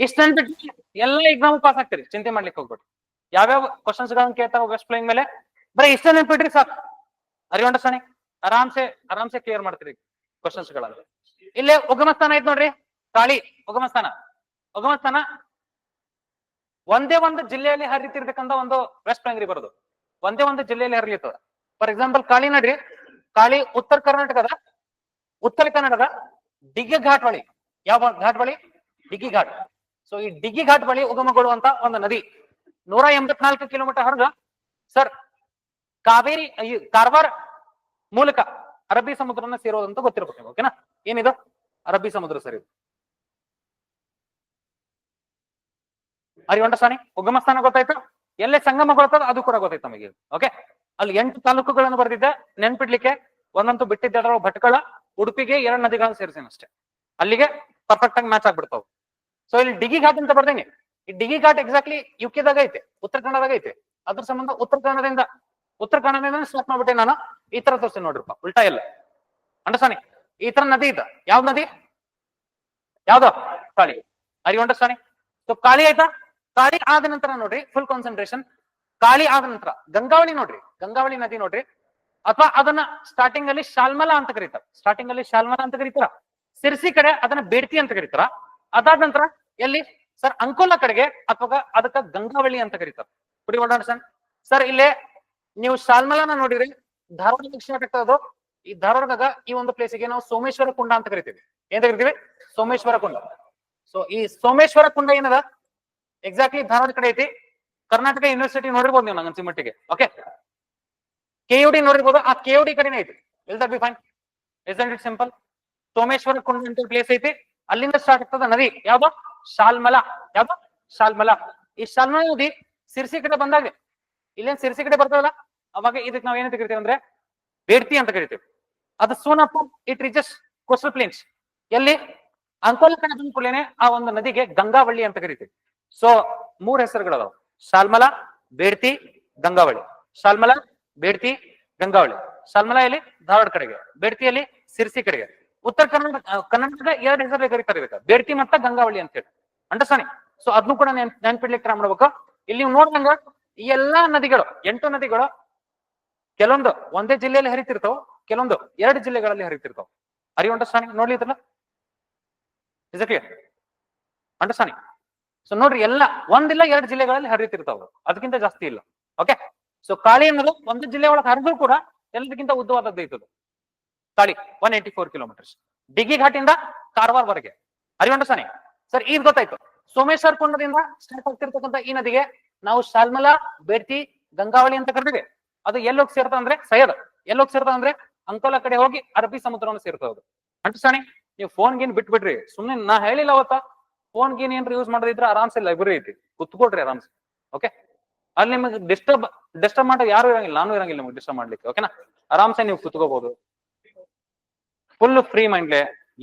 ಇಷ್ಟ ಬಿಟ್ಟು ಎಲ್ಲ ಎಕ್ಸಾಮ್ ಪಾಸ್ ಆಗ್ತೀರಿ? ಚಿಂತೆ ಮಾಡ್ಲಿಕ್ಕೆ ಹೋಗ್ಬೇಡಿ. ಯಾವ್ಯಾವ ಕ್ವಶನ್ಸ್ ಗಳನ್ನ ಕೇಳ್ತಾವ ವೆಸ್ಟ್ ಫ್ಲೈಂಗ್ ಮೇಲೆ, ಬರೀ ಇಷ್ಟ ನೆನ್ಪಿಟ್ರಿ ಸಾಕು. ಅರಿವಂಡ ಸಾನಿ ಆರಾಮ್ಸೆ ಆರಾಮ್ಸೆ ಕ್ಲಿಯರ್ ಮಾಡ್ತೀರಿ ಕ್ವಶನ್ಸ್ ಗಳನ್ನ. ಇಲ್ಲೇ ಉಗಮ ಸ್ಥಾನ ಐತ್ ನೋಡ್ರಿ ಕಾಳಿ ಉಗಮ ಸ್ಥಾನ ಉಗಮ ಸ್ಥಾನ ಒಂದೇ ಒಂದು ಜಿಲ್ಲೆಯಲ್ಲಿ ಹರಿತಿರ್ತಕ್ಕಂತ ಒಂದು ವೆಸ್ಟ್ ಬೆಂಗ್ರಿ ಬರೋದು. ಒಂದೇ ಒಂದು ಜಿಲ್ಲೆಯಲ್ಲಿ ಹರಿಲಿರ್ತದ. ಫಾರ್ ಎಕ್ಸಾಂಪಲ್ ಕಾಳಿ ನೋಡ್ರಿ ಕಾಳಿ ಉತ್ತರ ಕರ್ನಾಟಕದ, ಉತ್ತರ ಕನ್ನಡದ ಡಿಗ್ಗಿ ಘಾಟ್ ಬಳಿ ಯಾವ ಘಾಟ್ ಬಳಿ ಡಿಗ್ಗಿ ಘಾಟ್. ಸೊ ಈ ಡಿಗ್ಗಿ ಘಾಟ್ ಬಳಿ ಉಗಮಗೊಳ್ಳುವಂತ ಒಂದು ನದಿ ನೂರ ಎಂಬತ್ನಾಲ್ಕು ಕಿಲೋಮೀಟರ್ ಹರಗ, ಸರ್, ಕಾವೇರಿ ಕಾರವಾರ ಮೂಲಕ ಅರಬ್ಬಿ ಸಮುದ್ರನ ಸೇರೋದಂತ ಗೊತ್ತಿರ್ಬೇಕು ನೀವು ಓಕೆನಾ ಏನಿದು? ಅರಬ್ಬಿ ಸಮುದ್ರ ಸರ್ ಇದು. ಅರಿವಂಟ ಸಾನಿ ಉಗಮ ಸ್ಥಾನ ಗೊತ್ತಾಯ್ತು? ಎಲ್ಲೇ ಸಂಗಮಗೊಳ್ತದ ಅದು ಕೂಡ ಗೊತ್ತಾಯ್ತು ನಮಗೆ ಓಕೆ ಅಲ್ಲಿ ಎಂಟು ತಾಲೂಕುಗಳನ್ನು ಬರೆದಿದ್ದೆ, ನೆನ್ಪಿಡ್ಲಿಕ್ಕೆ ಒಂದಂತೂ ಬಿಟ್ಟಿದ್ದೆ ಭಟ್ಕಳ, ಉಡುಪಿಗೆ ಎರಡು ನದಿಗಳನ್ನು ಸೇರಿಸಿನ ಅಷ್ಟೇ ಅಲ್ಲಿಗೆ ಪರ್ಫೆಕ್ಟ್ ಆಗಿ ಮ್ಯಾಚ್ ಆಗ್ಬಿಡ್ತಾವ. ಸೊ ಇಲ್ಲಿ ಡಿಗಿ ಘಾಟ್ ಅಂತ ಬರ್ದೇನಿ ಈ ಡಿಗಿ ಘಾಟ್ ಎಕ್ಸಾಕ್ಟ್ಲಿ ಯುಕೆದಾಗ ಐತೆ. ಉತ್ತರ ಕನ್ನಡದಾಗ ಐತೆ. ಅದ್ರ ಸಂಬಂಧ ಉತ್ತರ ಕನ್ನಡದಿಂದ ಉತ್ತರ ಕನ್ನಡದಿಂದ ಸ್ಟಾರ್ಟ್ ಮಾಡ್ಬಿಟ್ಟೆ ನಾನು. ಈ ತರ ತೋರಿಸ್ತೀನಿ ನೋಡ್ರಿಪ್ಪ ಉಲ್ಟಾ ಇಲ್ಲ ಅಂಡರ್ಸ್ಟಾನಿ ಈ ತರ ನದಿ ಇದ. ಯಾವ ನದಿ? ಯಾವ್ದು? ಕಾಳಿ. ಅರಿ ಅಂಡರ್ಸ್ಟಾನಿ ಸೊ ಕಾಳಿ ಆಯ್ತಾ? ಕಾಳಿ ಆದ ನಂತರ ನೋಡ್ರಿ ಫುಲ್ ಕಾನ್ಸಂಟ್ರೇಷನ್ ಕಾಳಿ ಆದ ನಂತರ, ಗಂಗಾವಳಿ ನೋಡ್ರಿ. ಗಂಗಾವಳಿ ನದಿ ನೋಡ್ರಿ. ಅಥವಾ ಅದನ್ನ ಸ್ಟಾರ್ಟಿಂಗ್ ಅಲ್ಲಿ ಶಾಲ್ಮಲಾ ಅಂತ ಕರೀತಾರ. ಸ್ಟಾರ್ಟಿಂಗ್ ಅಲ್ಲಿ ಶಾಲ್ಮಲಾ ಅಂತ ಕರೀತಾರ. ಸಿರ್ಸಿ ಕಡೆ ಅದನ್ನ ಬೇಡ್ತಿ ಅಂತ ಕರೀತಾರ. ಅದಾದ ನಂತರ ಎಲ್ಲಿ? ಸರ್, ಅಂಕೋಲ ಕಡೆಗೆ ಅಥವಾ ಅದಕ್ಕ ಗಂಗಾವಳಿ ಅಂತ ಕರೀತಾರೆ. ಪುಡಿ ಅಂಡರ್ಸ್ಟ್ಯಾಂಡ್ ಸರ್, ಇಲ್ಲೇ ನೀವು ಶಾಲ್ಮಲಾನ ನೋಡಿರಿ, ಧಾರವಾಡ ದಕ್ಷಿಣ ಅದು, ಈ ಧಾರವಾಡದಾಗ ಈ ಒಂದು ಪ್ಲೇಸಿಗೆ ನಾವು ಸೋಮೇಶ್ವರ ಕುಂಡ ಅಂತ ಕರಿತೀವಿ. ಏನ್ ಕರಿತೀವಿ? ಸೋಮೇಶ್ವರ ಕುಂಡ. ಸೊ ಈ ಸೋಮೇಶ್ವರ ಕುಂಡ ಏನದ? ಎಕ್ಸಾಕ್ಟ್ಲಿ ಧಾರವಾಡ ಕಡೆ ಐತಿ. ಕರ್ನಾಟಕ ಯೂನಿವರ್ಸಿಟಿ ನೋಡಿರ್ಬೋದು ನೀವು ನಂಗನ್ಸಿ ಮಟ್ಟಿಗೆ. ಓಕೆ ಕೆಯುಡಿ ನೋಡಿರ್ಬೋದು. ಆ ಕೆಯುಡಿ ಕಡೆನೇ ಐತಿ. Will that be fine is it simple Someshwara Kunda ಅಂತ ಪ್ಲೇಸ್ ಐತಿ. ಅಲ್ಲಿಂದ ಸ್ಟಾರ್ಟ್ ಆಗ್ತದ ನದಿ. ಯಾವ್ದು? ಶಾಲ್ಮಲ ಯಾವ್ದು? ಶಾಲ್ಮಲ ಈ ಶಾಲ್ಮಲ ನದಿ ಸಿರ್ಸಿ ಕಡೆ ಬಂದಾಗ ಇಲ್ಲೇನ್ ಸಿರ್ಸಿ ಕಡೆ ಬರ್ತದಲ್ಲ? ಅವಾಗ ಇದಕ್ಕೆ ನಾವ್ ಏನಂತ ಕರಿತೀವಿ ಅಂದ್ರೆ ಬೇಡ್ತಿ ಅಂತ ಕರಿತೀವಿ. ಅದು soon it reaches coastal plains ಎಲ್ಲಿ? ಅಂಕೋಲ ಕಡೆ ಬಂದ ಆ ಒಂದು ನದಿಗೆ ಗಂಗಾವಳ್ಳಿ ಅಂತ ಕರಿತೀವಿ. ಸೊ ಮೂರ್ ಹೆಸರುಗಳದಾವ. ಶಾಲ್ಮಲ ಬೇಡ್ತಿ ಗಂಗಾವಳಿ ಶಾಲ್ಮಲ ಬೇಡ್ತಿ ಗಂಗಾವಳಿ ಶಾಲ್ಮಲ ಎಲ್ಲಿ? ಧಾರವಾಡ ಕಡೆಗೆ. ಬೇಡ್ತಿಯಲ್ಲಿ ಸಿರ್ಸಿ ಕಡೆಗೆ. ಉತ್ತರ ಕರ್ನಾಟಕ ಕನ್ನಡದ ಎರಡು ಹೆಸರು ಕರಿಬೇಕು ಬೇಡ್ತಿ ಮತ್ತ ಗಂಗಾವಳಿ ಅಂತ ಹೇಳಿ. ಅಂಡರ್ಸ್ಟ್ಯಾಂಡಿಂಗ್ ಸೊ ಅದನ್ನು ಕೂಡ ನೆನ್, ನೆನ್ಪಿಡ್ಲಿಕ್ಕೆ ಟ್ರೈ ಮಾಡ್ಬೇಕು. ಇಲ್ಲಿ ನೀವು ನೋಡ್ದಂಗ ಈ ಎಲ್ಲಾ ನದಿಗಳು, ಎಂಟು ನದಿಗಳು ಕೆಲವೊಂದು ಒಂದೇ ಜಿಲ್ಲೆಯಲ್ಲಿ ಹರಿತಿರ್ತಾವ, ಕೆಲವೊಂದು ಎರಡು ಜಿಲ್ಲೆಗಳಲ್ಲಿ ಹರಿತಿರ್ತಾವ. ಅರಿ ನೋಡ್ಲಿ ಇದ್ರ ಇಸ್ ಕ್ಲಿಯರ್ ಅಂಡರ್ಸ್ಟ್ಯಾಂಡಿಂಗ್ ಸೊ ನೋಡ್ರಿ, ಎಲ್ಲ ಒಂದಿಲ್ಲ ಎರಡು ಜಿಲ್ಲೆಗಳಲ್ಲಿ ಹರಿತಿರ್ತಾವ ಅದಕ್ಕಿಂತ ಜಾಸ್ತಿ ಇಲ್ಲ. ಓಕೆ ಸೊ ಕಾಳಿ ಅನ್ನೋದು ಒಂದು ಜಿಲ್ಲೆ ಒಳಗೆ ಹರಿದ್ರು ಕೂಡ ಎಲ್ಲದಕ್ಕಿಂತ ಉದ್ದವಾದದ್ದು ಐತದು. Kali one eighty four kilometres Diggi ಘಾಟಿಂದ ಕಾರವಾರವರೆಗೆ ಅರಿವಂಡಸಾನಿ ಸರ್ ಈಗ ಗೊತ್ತಾಯ್ತು. ಸೋಮೇಶ್ವರ ಕುಂಡದಿಂದ ಸ್ಟಾರ್ಟ್ ಆಗ್ತಿರ್ತಕ್ಕಂಥ ಈ ನದಿಗೆ ನಾವು ಶಾಲ್ಮಲಾ ಬೇಡ್ತಿ ಗಂಗಾವಳಿ ಅಂತ ಕರಿತೀವಿ ಅದು ಎಲ್ಲೋಗಿ ಸೇರ್ತಾ ಅಂದ್ರೆ ಸೈಯದ್ ಎಲ್ಲೋಗಿ ಸೇರ್ತಾ ಅಂದ್ರೆ ಅಂಕೋಲ ಕಡೆ ಹೋಗಿ ಅರಬ್ಬಿ ಸಮುದ್ರವನ್ನು ಸೇರ್ತದೆ ಅದು ಅಂಟಸಾಣಿ ನೀವು ಫೋನ್ ಗೀನ್ ಬಿಟ್ಬಿಡ್ರಿ. ಸುಮ್ನೆ ನಾ ಹೇಳಿಲ್ಲ ಅವತ್ತ. ಫೋನ್ ಗೀನ್ ಏನ್ರ ಯೂಸ್ ಮಾಡೋದಿದ್ರೆ ಆರಾಮ್ಸೆ ಲೈಬ್ರರಿ ಐತಿ. ಕುತ್ಕೊಡ್ರಿ ಆರಾಮ್ಸೆ. ಓಕೆ ಅಲ್ಲಿ ನಿಮಗೆ ಡಿಸ್ಟರ್ಬ್ ಡಿಸ್ಟರ್ಬ್ ಮಾಡೋ ಯಾರು ಇರಂಗಿಲ್ಲ. ನಾನು ಇರಂಗಿಲ್ಲ ನಿಮಗೆ ಡಿಸ್ಟರ್ಬ್ ಮಾಡ್ಲಿಕ್ಕೆ. ಓಕೆನಾ ಆರಾಮ್ಸೆ ನೀವು ಕುತ್ಕೋಬಹುದು ಫುಲ್ ಫ್ರೀ ಮೈಂಡ್ಲೆ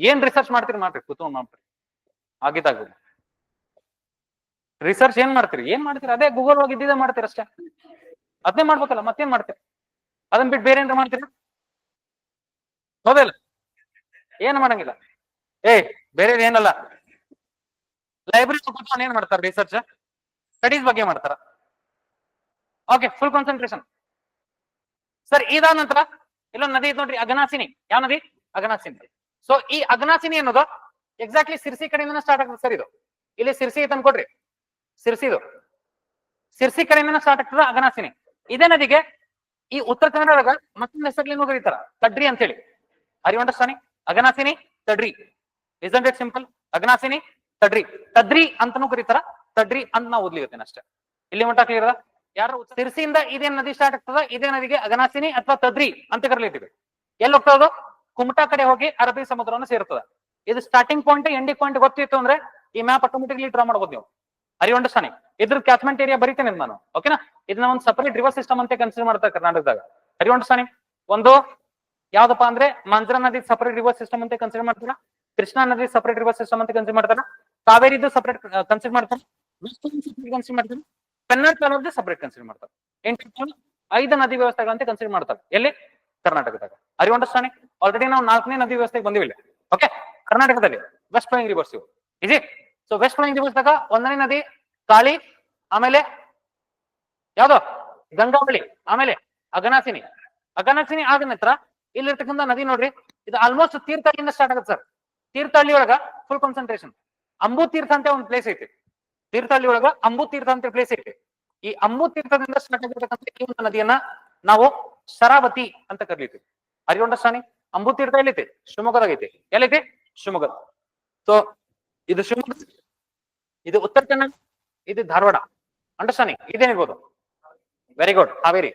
ಏನ್ ರಿಸರ್ಚ್ ಮಾಡ್ತೀರಿ ಮಾಡ್ರಿ ಕೂತ್ಕೊಂಡು ಮಾಡ್ರಿ ಆಗಿದಾಗ ರಿಸರ್ಚ್ ಏನ್ ಮಾಡ್ತೀರಿ? ಏನ್ ಮಾಡ್ತೀರಿ? ಅದೇ ಗೂಗಲ್ ಹೋಗಿ ಇದ್ದಿದ್ದೇ ಮಾಡ್ತೀರಿ ಅಷ್ಟೇ. ಅದನ್ನೇ ಮಾಡ್ಬೇಕಲ್ಲ, ಮತ್ತೇನ್ ಮಾಡ್ತೀರಿ? ಅದನ್ನ ಬಿಟ್ಟು ಬೇರೆ ಏನಾರ ಮಾಡ್ತೀರಿ? ಹೌದಲ್ಲ? ಏನ್ ಮಾಡಂಗಿಲ್ಲ. ಏ ಬೇರೆ ಏನಲ್ಲ. ಲೈಬ್ರರಿ ಕೂತ್ಕೊಂಡು ಏನ್ ಮಾಡ್ತಾರ ರಿಸರ್ಚ್ ಸ್ಟಡೀಸ್ ಬಗ್ಗೆ ಮಾಡ್ತಾರ. ಓಕೆ ಫುಲ್ ಕಾನ್ಸಂಟ್ರೇಷನ್ ಸರ್, ಇದಾದ ನಂತರ, ಇಲ್ಲೊಂದು ನದಿ ಐತ್ ನೋಡ್ರಿ ಅಗನಾಸಿನಿ ಯಾವ ನದಿ? ಅಗನಾಸಿನಿ ಸೊ ಈ ಅಗನಾಸಿನಿ ಅನ್ನೋದು ಎಕ್ಸಾಕ್ಟ್ಲಿ ಸಿರ್ಸಿ ಕಡೆಯಿಂದ ಸ್ಟಾರ್ಟ್ ಆಗ್ತದೆ ಸರ್ ಇದು. ಇಲ್ಲಿ ಸಿರ್ಸಿ ಐತೆ ಕೊಡ್ರಿ. ಸಿರ್ಸಿದು ಸಿರ್ಸಿ ಕಡೆಯಿಂದ ಸ್ಟಾರ್ಟ್ ಆಗ್ತದ ಅಗನಾಸಿನಿ ಇದೇ ನದಿಗೆ ಈ ಉತ್ತರ ಕನ್ನಡದಾಗ ಮತ್ತೊಂದು ಹೆಸರಲ್ಲಿ ಕರೀತಾರ? ತಡ್ರಿ ಅಂತ ಹೇಳಿ ಯು ಅಂಡರ್ಸ್ಟ್ಯಾಂಡಿಂಗ್ ಅಗನಾಸಿನಿ ತಡ್ರಿ. ಇಸಂಟ್ ಇಟ್ ಸಿಂಪಲ್ ಅಗನಾಸಿನಿ ತಡ್ರಿ. ತದ್ರಿ ಅಂತಾನೂ ಕರೀತಾರ. ತಡ್ರಿ ಅಂತ ನಾವು ಓದ್ಲಿಗತ್ತೇನೆ ಅಷ್ಟೇ. ಇಲ್ಲಿ ಮಟ್ಟ ಕ್ಲಿಯರ್ ಯಾರು ಸಿರ್ಸಿಯಿಂದ ಇದೇ ನದಿ ಸ್ಟಾರ್ಟ್ ಆಗ್ತದ? ಇದೇ ನದಿಗೆ ಅಗನಾಸಿನಿ ಅಥವಾ ತದ್ರಿ ಅಂತ ಕರೀತೀವಿ ಎಲ್ಲಿ ಹೋಗ್ತದ ಕುಮಟಾ ಕಡೆ ಹೋಗಿ ಅರಬ್ಬಿ ಸಮುದ್ರವನ್ನು ಸೇರ್ತದ ಇದು ಸ್ಟಾರ್ಟಿಂಗ್ ಪಾಯಿಂಟ್ ಎಂಡಿಂಗ್ ಪಾಯಿಂಟ್ ಗೊತ್ತಿತ್ತು ಅಂದ್ರೆ ಈ ಮ್ಯಾಪ್ ಆಟೋಮೆಟಿಕ್ಲಿ ಡ್ರಾ ಮಾಡ್ಬೋದು ನೀವು. ಅರಿ ಅಂಡರ್ಸ್ಟಾಂಡಿಂಗ್ ಇದ್ರ ಕ್ಯಾಚ್ಮೆಂಟ್ ಏರಿಯಾ ಬರೀತೇನೆ ನಾನು. ಓಕೆನಾ ಇದನ್ನ ಒಂದು ಸಪರೇಟ್ ರಿವರ್ ಸಿಸ್ಟಮ್ ಅಂತ ಕನ್ಸಿಡರ್ ಮಾಡ್ತಾರೆ ಕರ್ನಾಟಕದಾಗ. ಅರಿ ಅಂಡರ್ಸ್ಟಾಂಡಿಂಗ್ ಒಂದು ಯಾವ್ದಪ್ಪ ಅಂದ್ರೆ ಮಾಂಜ್ರಾ ನದಿ ಸಪರೇಟ್ ರಿವರ್ ಸಿಸ್ಟಮ್ ಅಂತ ಕನ್ಸಿಡರ್ ಮಾಡ್ತಾರ? ಕೃಷ್ಣಾ ನದಿ ಸಪರೇಟ್ ರಿವರ್ ಸಿಸ್ಟಮ್ ಅಂತ ಕನ್ಸಿಡರ್ ಮಾಡ್ತಾರ? ಕಾವೇರಿದು ಸಪರೇಟ್ ಕನ್ಸಿಡರ್ ಮಾಡ್ತಾರೆ? ಕನ್ಸಿಡರ್ ಮಾಡ್ತಾರೆ? ಕನ್ನಡ ಕಾಲದ್ದು ಸಪರೇಟ್ ಕನ್ಸಿಡರ್ ಮಾಡ್ತಾರೆ? ಎಂಟು ಐದು ನದಿ ವ್ಯವಸ್ಥೆಗಳಂತೆ ಕನ್ಸಿಡರ್ ಮಾಡ್ತಾರೆ? ಎಲ್ಲಿ? ಕರ್ನಾಟಕದಾಗ. ಅರಿ ಅಂಡರ್ಸ್ಟ್ಯಾಂಡಿಂಗ್ ಆಲ್ರೆಡಿ ನಾವು ನಾಲ್ಕನೇ ನದಿ ವ್ಯವಸ್ಥೆಗೆ ಬಂದಿವಿಲ್ಲ. ಓಕೆ ಕರ್ನಾಟಕದಲ್ಲಿ ವೆಸ್ಟ್ ಫ್ಲೋಯಿಂಗ್ ರಿವರ್ಸ್ ಇವು ಇಜಿ ಸೊ ವೆಸ್ಟ್ ಫ್ಲೋಯಿಂಗ್ ರಿವರ್ಸ್ದಾಗ ಒಂದನೇ ನದಿ ಕಾಳಿ ಆಮೇಲೆ ಯಾವ್ದು? ಗಂಗಾವಳಿ, ಆಮೇಲೆ ಅಗನಾಸಿನಿ. ಅಗನಾಸಿನಿ ಆದ ನಂತರ ಇಲ್ಲಿರ್ತಕ್ಕಂಥ ನದಿ ನೋಡ್ರಿ, ಇದು ಆಲ್ಮೋಸ್ಟ್ ತೀರ್ಥಹಳ್ಳಿಯಿಂದ ಸ್ಟಾರ್ಟ್ ಆಗುತ್ತೆ ಸರ್ ತೀರ್ಥಹಳ್ಳಿ ಒಳಗ ಫುಲ್ ಕಾನ್ಸಂಟ್ರೇಷನ್ ಅಂಬು ತೀರ್ಥ ಅಂತ ಒಂದು ಪ್ಲೇಸ್ ಐತಿ. ತೀರ್ಥಹಳ್ಳಿ ಒಳಗ ಅಂಬು ತೀರ್ಥ ಅಂತ ಪ್ಲೇಸ್ ಐತಿ. ಈ ಅಂಬು ತೀರ್ಥದಿಂದ ಸ್ಟಾರ್ಟ್ ಆಗಿರ್ತಕ್ಕಂಥ ಈ ಒಂದು ನದಿಯನ್ನ ನಾವು ಶರಾವತಿ ಅಂತ ಕರೀತೀವಿ ಅರಿಗೊಂಡಸ್ತಾನಿ ಅಂಬು ತೀರ್ಥ ಎಲ್ಲೈತಿ ಶಿವಮೊಗ್ಗದಾಗ ಐತಿ ಎಲ್ಲೈತಿ ಶಿವಮೊಗ್ಗ. ಸೊ ಇದು ಶಿವಮೊಗ್ಗ, ಇದು ಉತ್ತರ ಕನ್ನಡ, ಇದು ಧಾರವಾಡ. ಅಂಡರ್ಸ್ಟ್ಯಾಂಡಿಂಗ್ ಇದೇನಿರ್ಬೋದು ವೆರಿ ಗುಡ್ ಹಾವೇರಿ.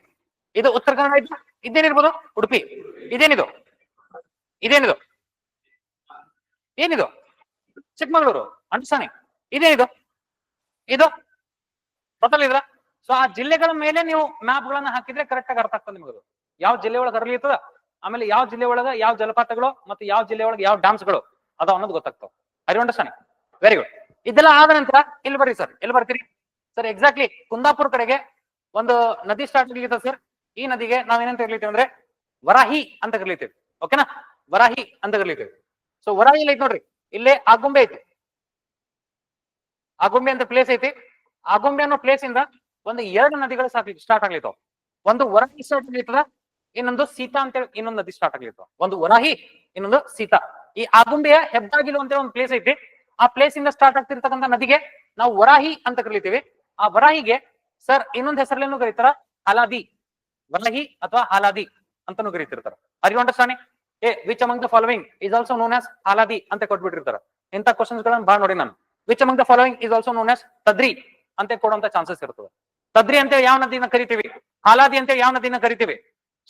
ಇದು ಉತ್ತರ ಕನ್ನಡ ಆಯ್ತು? ಇದೇನಿರ್ಬೋದು ಉಡುಪಿ. ಇದೇನಿದು? ಇದೇನಿದು? ಏನಿದು? ಚಿಕ್ಕಮಗಳೂರು. ಅಂಡರ್ಸ್ಟ್ಯಾಂಡಿಂಗ್ ಇದೇನಿದು? ಇದು? ಗೊತ್ತಲ್ಲಿದ್ರ ಸೊ ಆ ಜಿಲ್ಲೆಗಳ ಮೇಲೆ ನೀವು ಮ್ಯಾಪ್ ಗಳನ್ನ ಹಾಕಿದ್ರೆ ಕರೆಕ್ಟ್ ಆಗಿ ಅರ್ಥ ಆಗ್ತದೆ ನಿಮಗದು. ಯಾವ ಜಿಲ್ಲೆ ಒಳಗೆ ಹರಲಿರ್ತದ ಆಮೇಲೆ ಯಾವ ಜಿಲ್ಲೆ ಒಳಗ ಯಾವ ಜಲಪಾತಗಳು ಮತ್ತೆ ಯಾವ ಜಿಲ್ಲೆ ಒಳಗೆ ಯಾವ ಡ್ಯಾಮ್ಸ್ಗಳು ಅದಾವ ಅನ್ನೋದು ಗೊತ್ತಾಗ್ತಾವ ಅರಿ ಅಂಡರ್ಸ್ಟ್ಯಾಂಡಿಂಗ್ ವೆರಿ ಗುಡ್ ಇದೆಲ್ಲ ಆದ ನಂತರ ಇಲ್ಲಿ ಬರ್ರಿ ಸರ್ ಎಲ್ಲಿ ಬರ್ತೀರಿ. ಸರ್ ಎಕ್ಸಾಕ್ಟ್ಲಿ ಕುಂದಾಪುರ ಕಡೆಗೆ ಒಂದು ನದಿ ಸ್ಟಾರ್ಟ್ ಆಗಲಿಕ್ಕೆ ಸರ್ ಈ ನದಿಗೆ ನಾವೇನಂತ ಕರೀತೀವಿ ಅಂದ್ರೆ ವರಾಹಿ ಅಂತ ಕರೀತೀವಿ ಓಕೆನಾ ವರಾಹಿ ಅಂತ ಕರೀತೀವಿ ಸೊ ವರಾಹಿ ಐತಿ ನೋಡ್ರಿ. ಇಲ್ಲೇ ಆಗುಂಬೆ ಐತಿ. ಆಗುಂಬೆ ಅಂತ ಪ್ಲೇಸ್ ಐತಿ. ಆಗುಂಬೆ ಅನ್ನೋ ಪ್ಲೇಸ್ ಇಂದ ಒಂದು ಎರಡು ನದಿಗಳು ಸ್ಟಾರ್ಟ್ ಆಗ್ಲಿತ್ತು. ಒಂದು ವರಾಹಿ ಸ್ಟಾರ್ಟ್ ಆಗ್ಲಿತ್ತದ ಇನ್ನೊಂದು ಸೀತಾ ಅಂತೇಳಿ ಇನ್ನೊಂದು ನದಿ ಸ್ಟಾರ್ಟ್ ಆಗ್ಲಿತ್ತು. ಒಂದು ವರಾಹಿ, ಇನ್ನೊಂದು ಸೀತಾ. ಈ ಆಗುಂಬೆಯ ಹೆಬ್ಬಾಗಿಲು ಅಂತ ಒಂದು ಪ್ಲೇಸ್ ಐತಿ. ಆ ಪ್ಲೇಸ್ ಇಂದ ಸ್ಟಾರ್ಟ್ ಆಗ್ತಿರ್ತಕ್ಕಂಥ ನದಿಗೆ ನಾವು ವರಾಹಿ ಅಂತ ಕರಿತೀವಿ. ಆ ವರಾಹಿಗೆ ಸರ್ ಇನ್ನೊಂದು ಹೆಸರಲ್ಲೇನು ಕರೀತಾರ? ಹಲಾದಿ. ವರಾಹಿ ಅಥವಾ ಹಾಲಾದಿ ಅಂತಾನು ಕರಿತಿರ್ತಾರ. ಅರಿ understanding a which among the following is also known as Haladi ಅಂತ ಕೊಟ್ಬಿಟ್ಟಿರ್ತಾರ. ಇಂಥ ಕ್ವಶನ್ಸ್ ಗಳನ್ನ ಬಾ ನೋಡಿ ನಾನು. Which among the following is also known as Tadri ಅಂತ ಕೊಡುವಂತ ಚಾನ್ಸಸ್ ಇರ್ತದೆ. ತದ್ರಿ ಅಂತ ಯಾವ ನದಿನ ಕರಿತೀವಿ? ಹಾಲಾದಿ ಅಂತ ಯಾವ ನದಿನ ಕರಿತೀವಿ?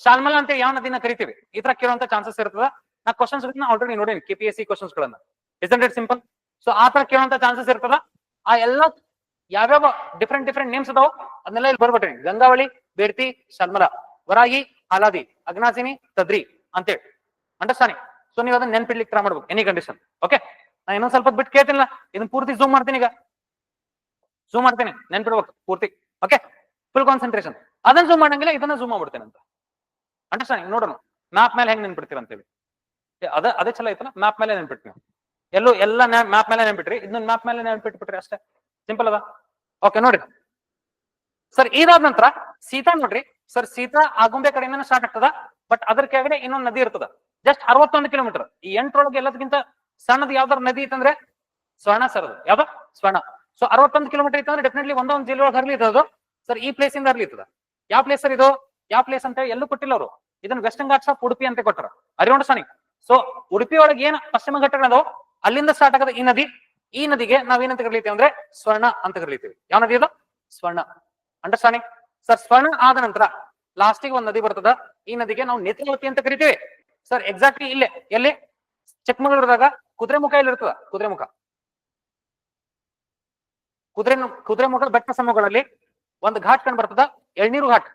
ಶಾಲ್ಮಲ ಅಂತ ಯಾವ ನದಿನ ಕರಿತೀವಿ? ಈ ತರ ಕೇಳುವಂತ ಚಾನ್ಸಸ್ ಇರ್ತದ. ನಾ ಕ್ವಶನ್ಸ್ ಆಲ್ರೆಡಿ ನೋಡಿ K P S C questions ಗಳನ್ನ. ಇಟ್ ಸಿಂಪಲ್ ಸೊ ಆ ತರ ಕೇಳುವಂತ ಚಾನ್ಸಸ್ ಇರ್ತದ. ಆ ಎಲ್ಲ ಯಾವ್ಯಾವ ಡಿಫ್ರೆಂಟ್ ಡಿಫ್ರೆಂಟ್ ನೇಮ್ಸ್ ಅದಾವ ಅದನ್ನೆಲ್ಲ ಇಲ್ಲಿ ಬರ್ಬಿಟ್ರಿ ಗಂಗಾವಳಿ, ಬೇಡ್ತಿ ಶಾಲ್ಮಲಾ ವರಾಗಿ ಹಾಲಾದಿ, ಅಗ್ನಾಸಿನಿ, ತದ್ರಿ ಅಂತೇಳಿ ಅಂಡರ್ಸ್ಟ್ಯಾಂಡಿಂಗ್ ಸೊ ನೀವು ಅದನ್ನ ನೆನ್ಪಿಡ್ಲಿಕ್ಕೆ ಟ್ರೈ ಮಾಡ್ಬೇಕು ಎನಿ ಕಂಡೀಷನ್ ಓಕೆ ನಾ ಇನ್ನೊಂದ್ ಸ್ವಲ್ಪ ಬಿಟ್ಟು ಕೇಳ್ತೀನಿ ಇದನ್ನ ಪೂರ್ತಿ ಝೂಮ್ ಮಾಡ್ತೀನಿ ಈಗ. ಝೂಮ್ ಮಾಡ್ತೀನಿ, ನೆನ್ಪಿಡ್ಬೇಕು, ಪೂರ್ತಿ. ಓಕೆ ಫುಲ್ ಕಾನ್ಸಂಟ್ರೇಷನ್ ಅದನ್ನ ಝೂಮ್ ಮಾಡಂಗಿಲ್ಲ, ಇದನ್ನ ಝೂಮ್ ಮಾಡ್ಬಿಡ್ತೇನೆ ಅಂತ. ಅಂಡರ್ಸ್ಟ್ಯಾಂಡಿಂಗ್ ನೋಡೋಣ. ಮ್ಯಾಪ್ ಮೇಲೆ ಹೆಂಗ್ ನೆನ್ಪಿಡ್ತೀರ ಅಂತೇಳಿ ಅದ, ಅದೇ ಚಲೋ ಐತಲ್ಲ ಮ್ಯಾಪ್ ಮೇಲೆ ನೆನ್ಪಿಡ್ತೀವಿ ಎಲ್ಲೂ, ಎಲ್ಲ ಮ್ಯಾಪ್ ಮೇಲೆ ನೆನ್ಪಿಟ್ರಿ. ಇದನ್ನ ಮ್ಯಾಪ್ ಮೇಲೆ ನೆನ್ಪಿಟ್ಬಿಟ್ರಿ ಅಷ್ಟೇ. ಸಿಂಪಲ್ ಅದ? ಓಕೆ ನೋಡ್ರಿ. ಸರ್ ಇದಾದ ನಂತರ ಸೀತಾ ನೋಡ್ರಿ. ಸರ್ ಸೀತಾ ಆಗುಂಬೆ ಕಡೆಯಿಂದ ಸ್ಟಾರ್ಟ್ ಆಗ್ತದ. ಬಟ್ ಅದ್ರ ಕೆಳಗಡೆ ಇನ್ನೊಂದು ನದಿ ಇರ್ತದ. ಜಸ್ಟ್ ಅರವತ್ತೊಂದು ಕಿಲೋಮೀಟರ್ ಈ ಎಂಟ್ರೊಳಗೆ ಎಲ್ಲದಕ್ಕಿಂತ ಸಣ್ಣದ ಯಾವ್ದಾರ ನದಿ ಇತ್ತಂದ್ರೆ ಸ್ವರ್ಣ ಸರ್ ಅದು. ಯಾವ್ದು? ಸ್ವರ್ಣ. ಸೊ ಅರವತ್ತೊಂದು ಕಿಲೋಮೀಟರ್ ಇತ್ತಂದ್ರೆ ಡೆಫಿನೆಟ್ಲಿ ಒಂದೊಂದು ಜಿಲ್ಲೆ ಒಳಗೆ ಹರ್ಲಿತ್ತದ ಸರ್ ಈ ಪ್ಲೇಸ್ ಇಂದ ಹರ್ಲಿತ್ತದ ಯಾವ ಪ್ಲೇಸ್ ಸರ್ ಇದು? ಯಾವ ಪ್ಲೇಸ್ ಅಂತ ಎಲ್ಲೂ ಕೊಟ್ಟಿಲ್ಲ ಅವರು. ಇದನ್ನ ವೆಸ್ಟರ್ನ್ ಘಾಟ್ಸ್ ಆಫ್ ಉಡುಪಿ ಅಂತ ಕೊಟ್ಟರ ಅರಿವಂಡಸಾನಿ ಸೊ ಉಡುಪಿ ಒಳಗೆ ಏನ್ ಪಶ್ಚಿಮ ಘಟ್ಟಗಳದಾವ ಅಲ್ಲಿಂದ ಸ್ಟಾರ್ಟ್ ಆಗದ ಈ ನದಿ. ಈ ನದಿಗೆ ನಾವೇನಂತ ಕರೀತೀವಿ ಅಂದ್ರೆ ಸ್ವರ್ಣ ಅಂತ ಕರೀತೀವಿ. ಯಾವ ನದಿ ಅದು ಸ್ವರ್ಣ. ಅಂಡರ್ಸ್ಟ್ಯಾಂಡಿಂಗ್ ಸರ್ ಸ್ವರ್ಣ ಆದ ನಂತರ ಲಾಸ್ಟಿಗೆ ಒಂದ್ ನದಿ ಬರ್ತದ. ಈ ನದಿಗೆ ನಾವು ನೇತ್ರಾವತಿ ಅಂತ ಕರಿತೀವಿ. ಸರ್ ಎಕ್ಸಾಕ್ಟ್ಲಿ ಇಲ್ಲೇ. ಎಲ್ಲಿ? ಚಿಕ್ಕಮಗಳೂರದಾಗ ಕುದುರೆಮುಖ ಇಲ್ಲಿ ಇರ್ತದ? ಕುದುರೆಮುಖ ಕುದುರೆ ಕುದುರೆಮುಖ ಬೆಟ್ಟ ಸಮೂಹಗಳಲ್ಲಿ ಒಂದು ಘಾಟ್ ಕಂಡು ಬರ್ತದ. ಎಳ್ನೀರು ಘಾಟ್.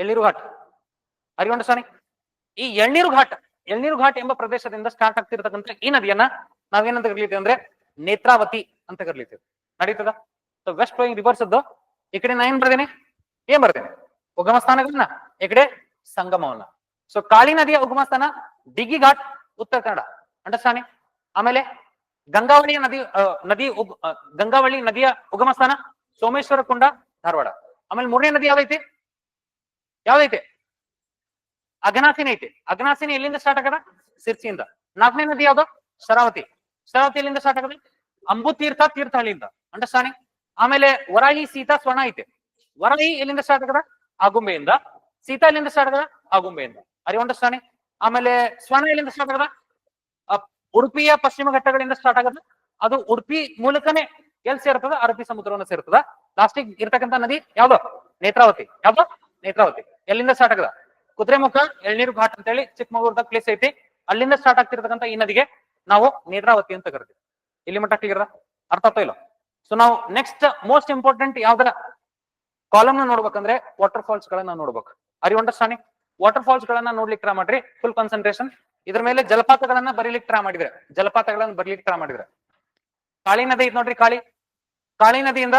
ಎಳ್ನೀರು ಘಾಟ್. ಅರಿವಂಡ ಸ್ವಾಮಿ, ಈ ಎಳ್ನೀರು ಘಾಟ್ ಎಳ್ನೀರು ಘಾಟ್ ಎಂಬ ಪ್ರದೇಶದಿಂದ ಸ್ಟಾರ್ಟ್ ಆಗ್ತಿರ್ತಕ್ಕಂಥ ಈ ನದಿಯನ್ನ ನಾವೇನಂತ ಕರೀತೀವಿ ಅಂದ್ರೆ ನೇತ್ರಾವತಿ ಅಂತ ಕರೀತೀವಿ ನಡೀತದ? ಸೊ ವೆಸ್ಟ್ ಫ್ಲೋಯಿಂಗ್ ರಿವರ್ಸ್ ಅದ್ದು. ಈ ಕಡೆ ನಾ ಏನ್ ಬರ್ದೇನೆ? ಏನ್ ಬರ್ತೇನೆ ಉಗಮ ಸ್ಥಾನಗಳನ್ನ. ಈ ಕಡೆ ಸಂಗಮವನ್ನ. ಸೊ ಕಾಳಿ ನದಿಯ ಉಗಮ ಸ್ಥಾನ, ಡಿಗಿ ಘಾಟ್, ಉತ್ತರ ಕನ್ನಡ. ಅಂಡರ್ಸ್ಟ್ಯಾಂಡಿಂಗ್ ಆಮೇಲೆ ಗಂಗಾವಳಿಯ ನದಿ ನದಿ ಉಗ್- ಗಂಗಾವಳಿ ನದಿಯ ಉಗಮ ಸ್ಥಾನ ಸೋಮೇಶ್ವರ ಕುಂಡ ಧಾರವಾಡ. ಆಮೇಲೆ ಮೂರನೇ ನದಿ ಯಾವ್ದೈತಿ? ಯಾವ್ದೈತೆ? ಅಘನಾಸಿನಿ ಐತಿ. ಅಘನಾಸಿನಿ ಎಲ್ಲಿಂದ ಸ್ಟಾರ್ಟ್ ಆಗದ? ಸಿರ್ಸಿಯಿಂದ ನಾಲ್ಕನೇ ನದಿ ಯಾವ್ದು? ಶರಾವತಿ. ಶರಾವತಿ ಎಲ್ಲಿಂದ ಸ್ಟಾರ್ಟ್ ಆಗದ? ಅಂಬು ತೀರ್ಥ ತೀರ್ಥಹಳ್ಳಿಯಿಂದ. ಅಂಡರ್ಸ್ಟ್ಯಾಂಡಿಂಗ್ ಆಮೇಲೆ ವರಾಹಿ ಸೀತಾ ಸ್ವರ್ಣ ಐತೆ. ವರಾಹಿ ಎಲ್ಲಿಂದ ಸ್ಟಾರ್ಟ್ ಆಗದ? ಆಗುಂಬೆಯಿಂದ. ಸೀತಾ ಎಲ್ಲಿಂದ ಸ್ಟಾರ್ಟ್ ಆಗದ? ಆಗುಂಬೆಯಿಂದ. ಅರಿ ಅಂಡರ್ಸ್ಟ್ಯಾಂಡಿಂಗ್ ಆಮೇಲೆ ಸ್ವರ್ಣ ಎಲ್ಲಿಂದ ಸ್ಟಾರ್ಟ್ ಆಗದ? ಉಡುಪಿಯ ಪಶ್ಚಿಮ ಘಟ್ಟಗಳಿಂದ ಸ್ಟಾರ್ಟ್ ಆಗದ. ಅದು ಉಡುಪಿ ಮೂಲಕನೇ ಎಲ್ಲಿ ಸೇರ್ತದ ಅರಬ್ಬಿ ಸಮುದ್ರವನ್ನ ಸೇರ್ತದ. ಲಾಸ್ಟಿಗೆ ಇರ್ತಕ್ಕಂಥ ನದಿ ಯಾವ್ದು? ನೇತ್ರಾವತಿ. ಯಾವ್ದು? ನೇತ್ರಾವತಿ. ಎಲ್ಲಿಂದ ಸ್ಟಾರ್ಟ್ ಆಗದ? ಕುದುರೆಮುಖ, ಎಳ್ನೀರು ಘಾಟ್ ಅಂತೇಳಿ ಚಿಕ್ಕಮಗಳೂರ್ದಾಗ ಪ್ಲೇಸ್ ಐತಿ. ಅಲ್ಲಿಂದ ಸ್ಟಾರ್ಟ್ ಆಗ್ತಿರ್ತಕ್ಕಂಥ ಈ ನದಿಗೆ ನಾವು ನೇತ್ರಾವತಿ ಅಂತ ಕರಿತೀವಿ. ಇಲ್ಲಿ ಮಟ್ಟ ಕ್ಲಿಯರ್ ಅರ್ಥ ಆಗ್ತಾ ಇಲ್ಲ ಸೊ ನಾವು ನೆಕ್ಸ್ಟ್ ಮೋಸ್ಟ್ ಇಂಪಾರ್ಟೆಂಟ್ ಯಾವ್ದರ? ಕಾಲಮ್ನ ನೋಡ್ಬೇಕಂದ್ರೆ ವಾಟರ್ ಫಾಲ್ಸ್ ಗಳನ್ನ ನೋಡ್ಬೇಕು. ಅರಿ ಅಂಡರ್ಸ್ಟ್ಯಾಂಡಿಂಗ್ ವಾಟರ್ ಫಾಲ್ಸ್ ಗಳನ್ನ ನೋಡ್ಲಿಕ್ಕೆ ಮಾಡ್ರಿ. ಫುಲ್ ಕಾನ್ಸಂಟ್ರೇಷನ್ ಇದ್ರ ಮೇಲೆ ಜಲಪಾತಗಳನ್ನ ಬರೀಲಿಕ್ಕೆ ಟ್ರಾ ಮಾಡಿದ್ರೆ, ಜಲಪಾತಗಳನ್ನ ಬರೀಲಿಕ್ಕೆ ಟ್ರಾ ಮಾಡಿದ್ರೆ. ಕಾಳಿ ನದಿ ಐತ್ ನೋಡ್ರಿ ಕಾಳಿ. ಕಾಳಿ ನದಿಯಿಂದ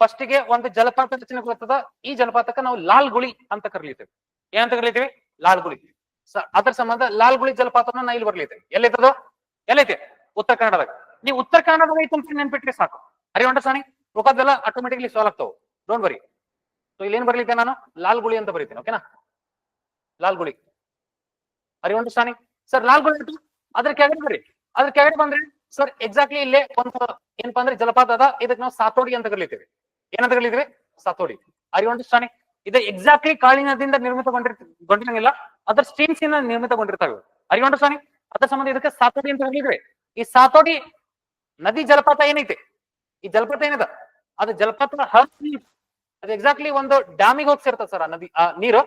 ಫಸ್ಟ್ಗೆ ಒಂದು ಜಲಪಾತ ರಚನೆ ಕೊಡ್ತದ ಈ ಜಲಪಾತಕ್ಕೆ ನಾವು ಲಾಲ್ ಗುಳಿ ಅಂತ ಕರ್ಲಿತೇವೆ ಏನಂತ ಕರೀತೀವಿ ಲಾಲ್ ಗುಳಿ ಅದ್ರ ಸಂಬಂಧ ಲಾಲ್ ಗುಳಿ ಜಲಪಾತನ ನಾ ಇಲ್ಲಿ ಬರ್ಲಿತೇವೆ ಎಲ್ಲೈತದು ಎಲ್ಲೈತೆ ಉತ್ತರ ಕನ್ನಡದಾಗ. ನೀವು ಉತ್ತರ ಕನ್ನಡದಾಗ ಐತೆ ಅಂತ ನೆನ್ಪಿಟ್ರೆ ಸಾಕು. ಅರಿ ಸಾಣಿ ಉಳ್ಕೋದೆಲ್ಲ ಆಟೋಮೆಟಿಕ್ಲಿ ಸಾಲ್ವ್ ಆಗ್ತಾವ. ಡೋಂಟ್ ವರಿ ಸೊ ಇಲ್ಲಿ ಏನ್ ಬರ್ಲಿಕ್ಕೆ ನಾನು? ಲಾಲ್ ಗುಳಿ ಅಂತ ಬರೀತೇನೆ ಓಕೆನಾ ಲಾಲ್ ಗುಳಿ ಅರಿ ಅಂಡರ್ಸ್ಟ್ಯಾಂಡಿಂಗ್ ಸರ್ ಲಾಲ್ ಆಯ್ತು. ಅದ್ರ ಕೆಳಗಡೆ ಬರ್ರಿ. ಅದ್ರ ಕೆಳಗಡೆ ಬಂದ್ರೆ ಸರ್ ಎಕ್ಸಾಕ್ಟ್ಲಿ ಇಲ್ಲೇ ಒಂದು ಏನಪ್ಪಾ ಅಂದ್ರೆ ಜಲಪಾತ ಅದ. ಇದಕ್ಕೆ ನಾವು ಸಾತೋಡಿ ಅಂತ ಕರೀತೀವಿ. ಏನಂತ ಕರೀತೀವಿ ಸಾತೋಡಿ. ಅರಿ ಅಂಡರ್ಸ್ಟ್ಯಾಂಡಿಂಗ್ ಇದು ಎಕ್ಸಾಕ್ಟ್ಲಿ ಕಾಳಿನದಿಂದ ನಿರ್ಮಿತಗೊಂಡಿರ್ ಗೊಂಡಿರಂಗಿಲ್ಲ. ಅದರ ಸ್ಟ್ರೀಮ್ಸ್ ಇಂದ ನಿರ್ಮಿತಗೊಂಡಿರ್ತಾವೆ. ಅರಿ ಅಂಡರ್ಸ್ಟ್ಯಾಂಡಿಂಗ್ ಅದ್ರ ಸಂಬಂಧ ಇದಕ್ಕೆ ಸಾತೋಡಿ ಅಂತ ಕರೀತೀವಿ. ಈ ಸಾತೋಡಿ ನದಿ ಜಲಪಾತ ಏನೈತಿ? ಈ ಜಲಪಾತ ಏನದ? ಅದು ಜಲಪಾತ ಹರಿದು ಅದು ಎಕ್ಸಾಕ್ಟ್ಲಿ ಒಂದು ಡ್ಯಾಮಿಗೆ ಹೋಗ್ಸಿರ್ತದೆ ಸರ್ ಆ ನದಿ, ಆ ನೀರು.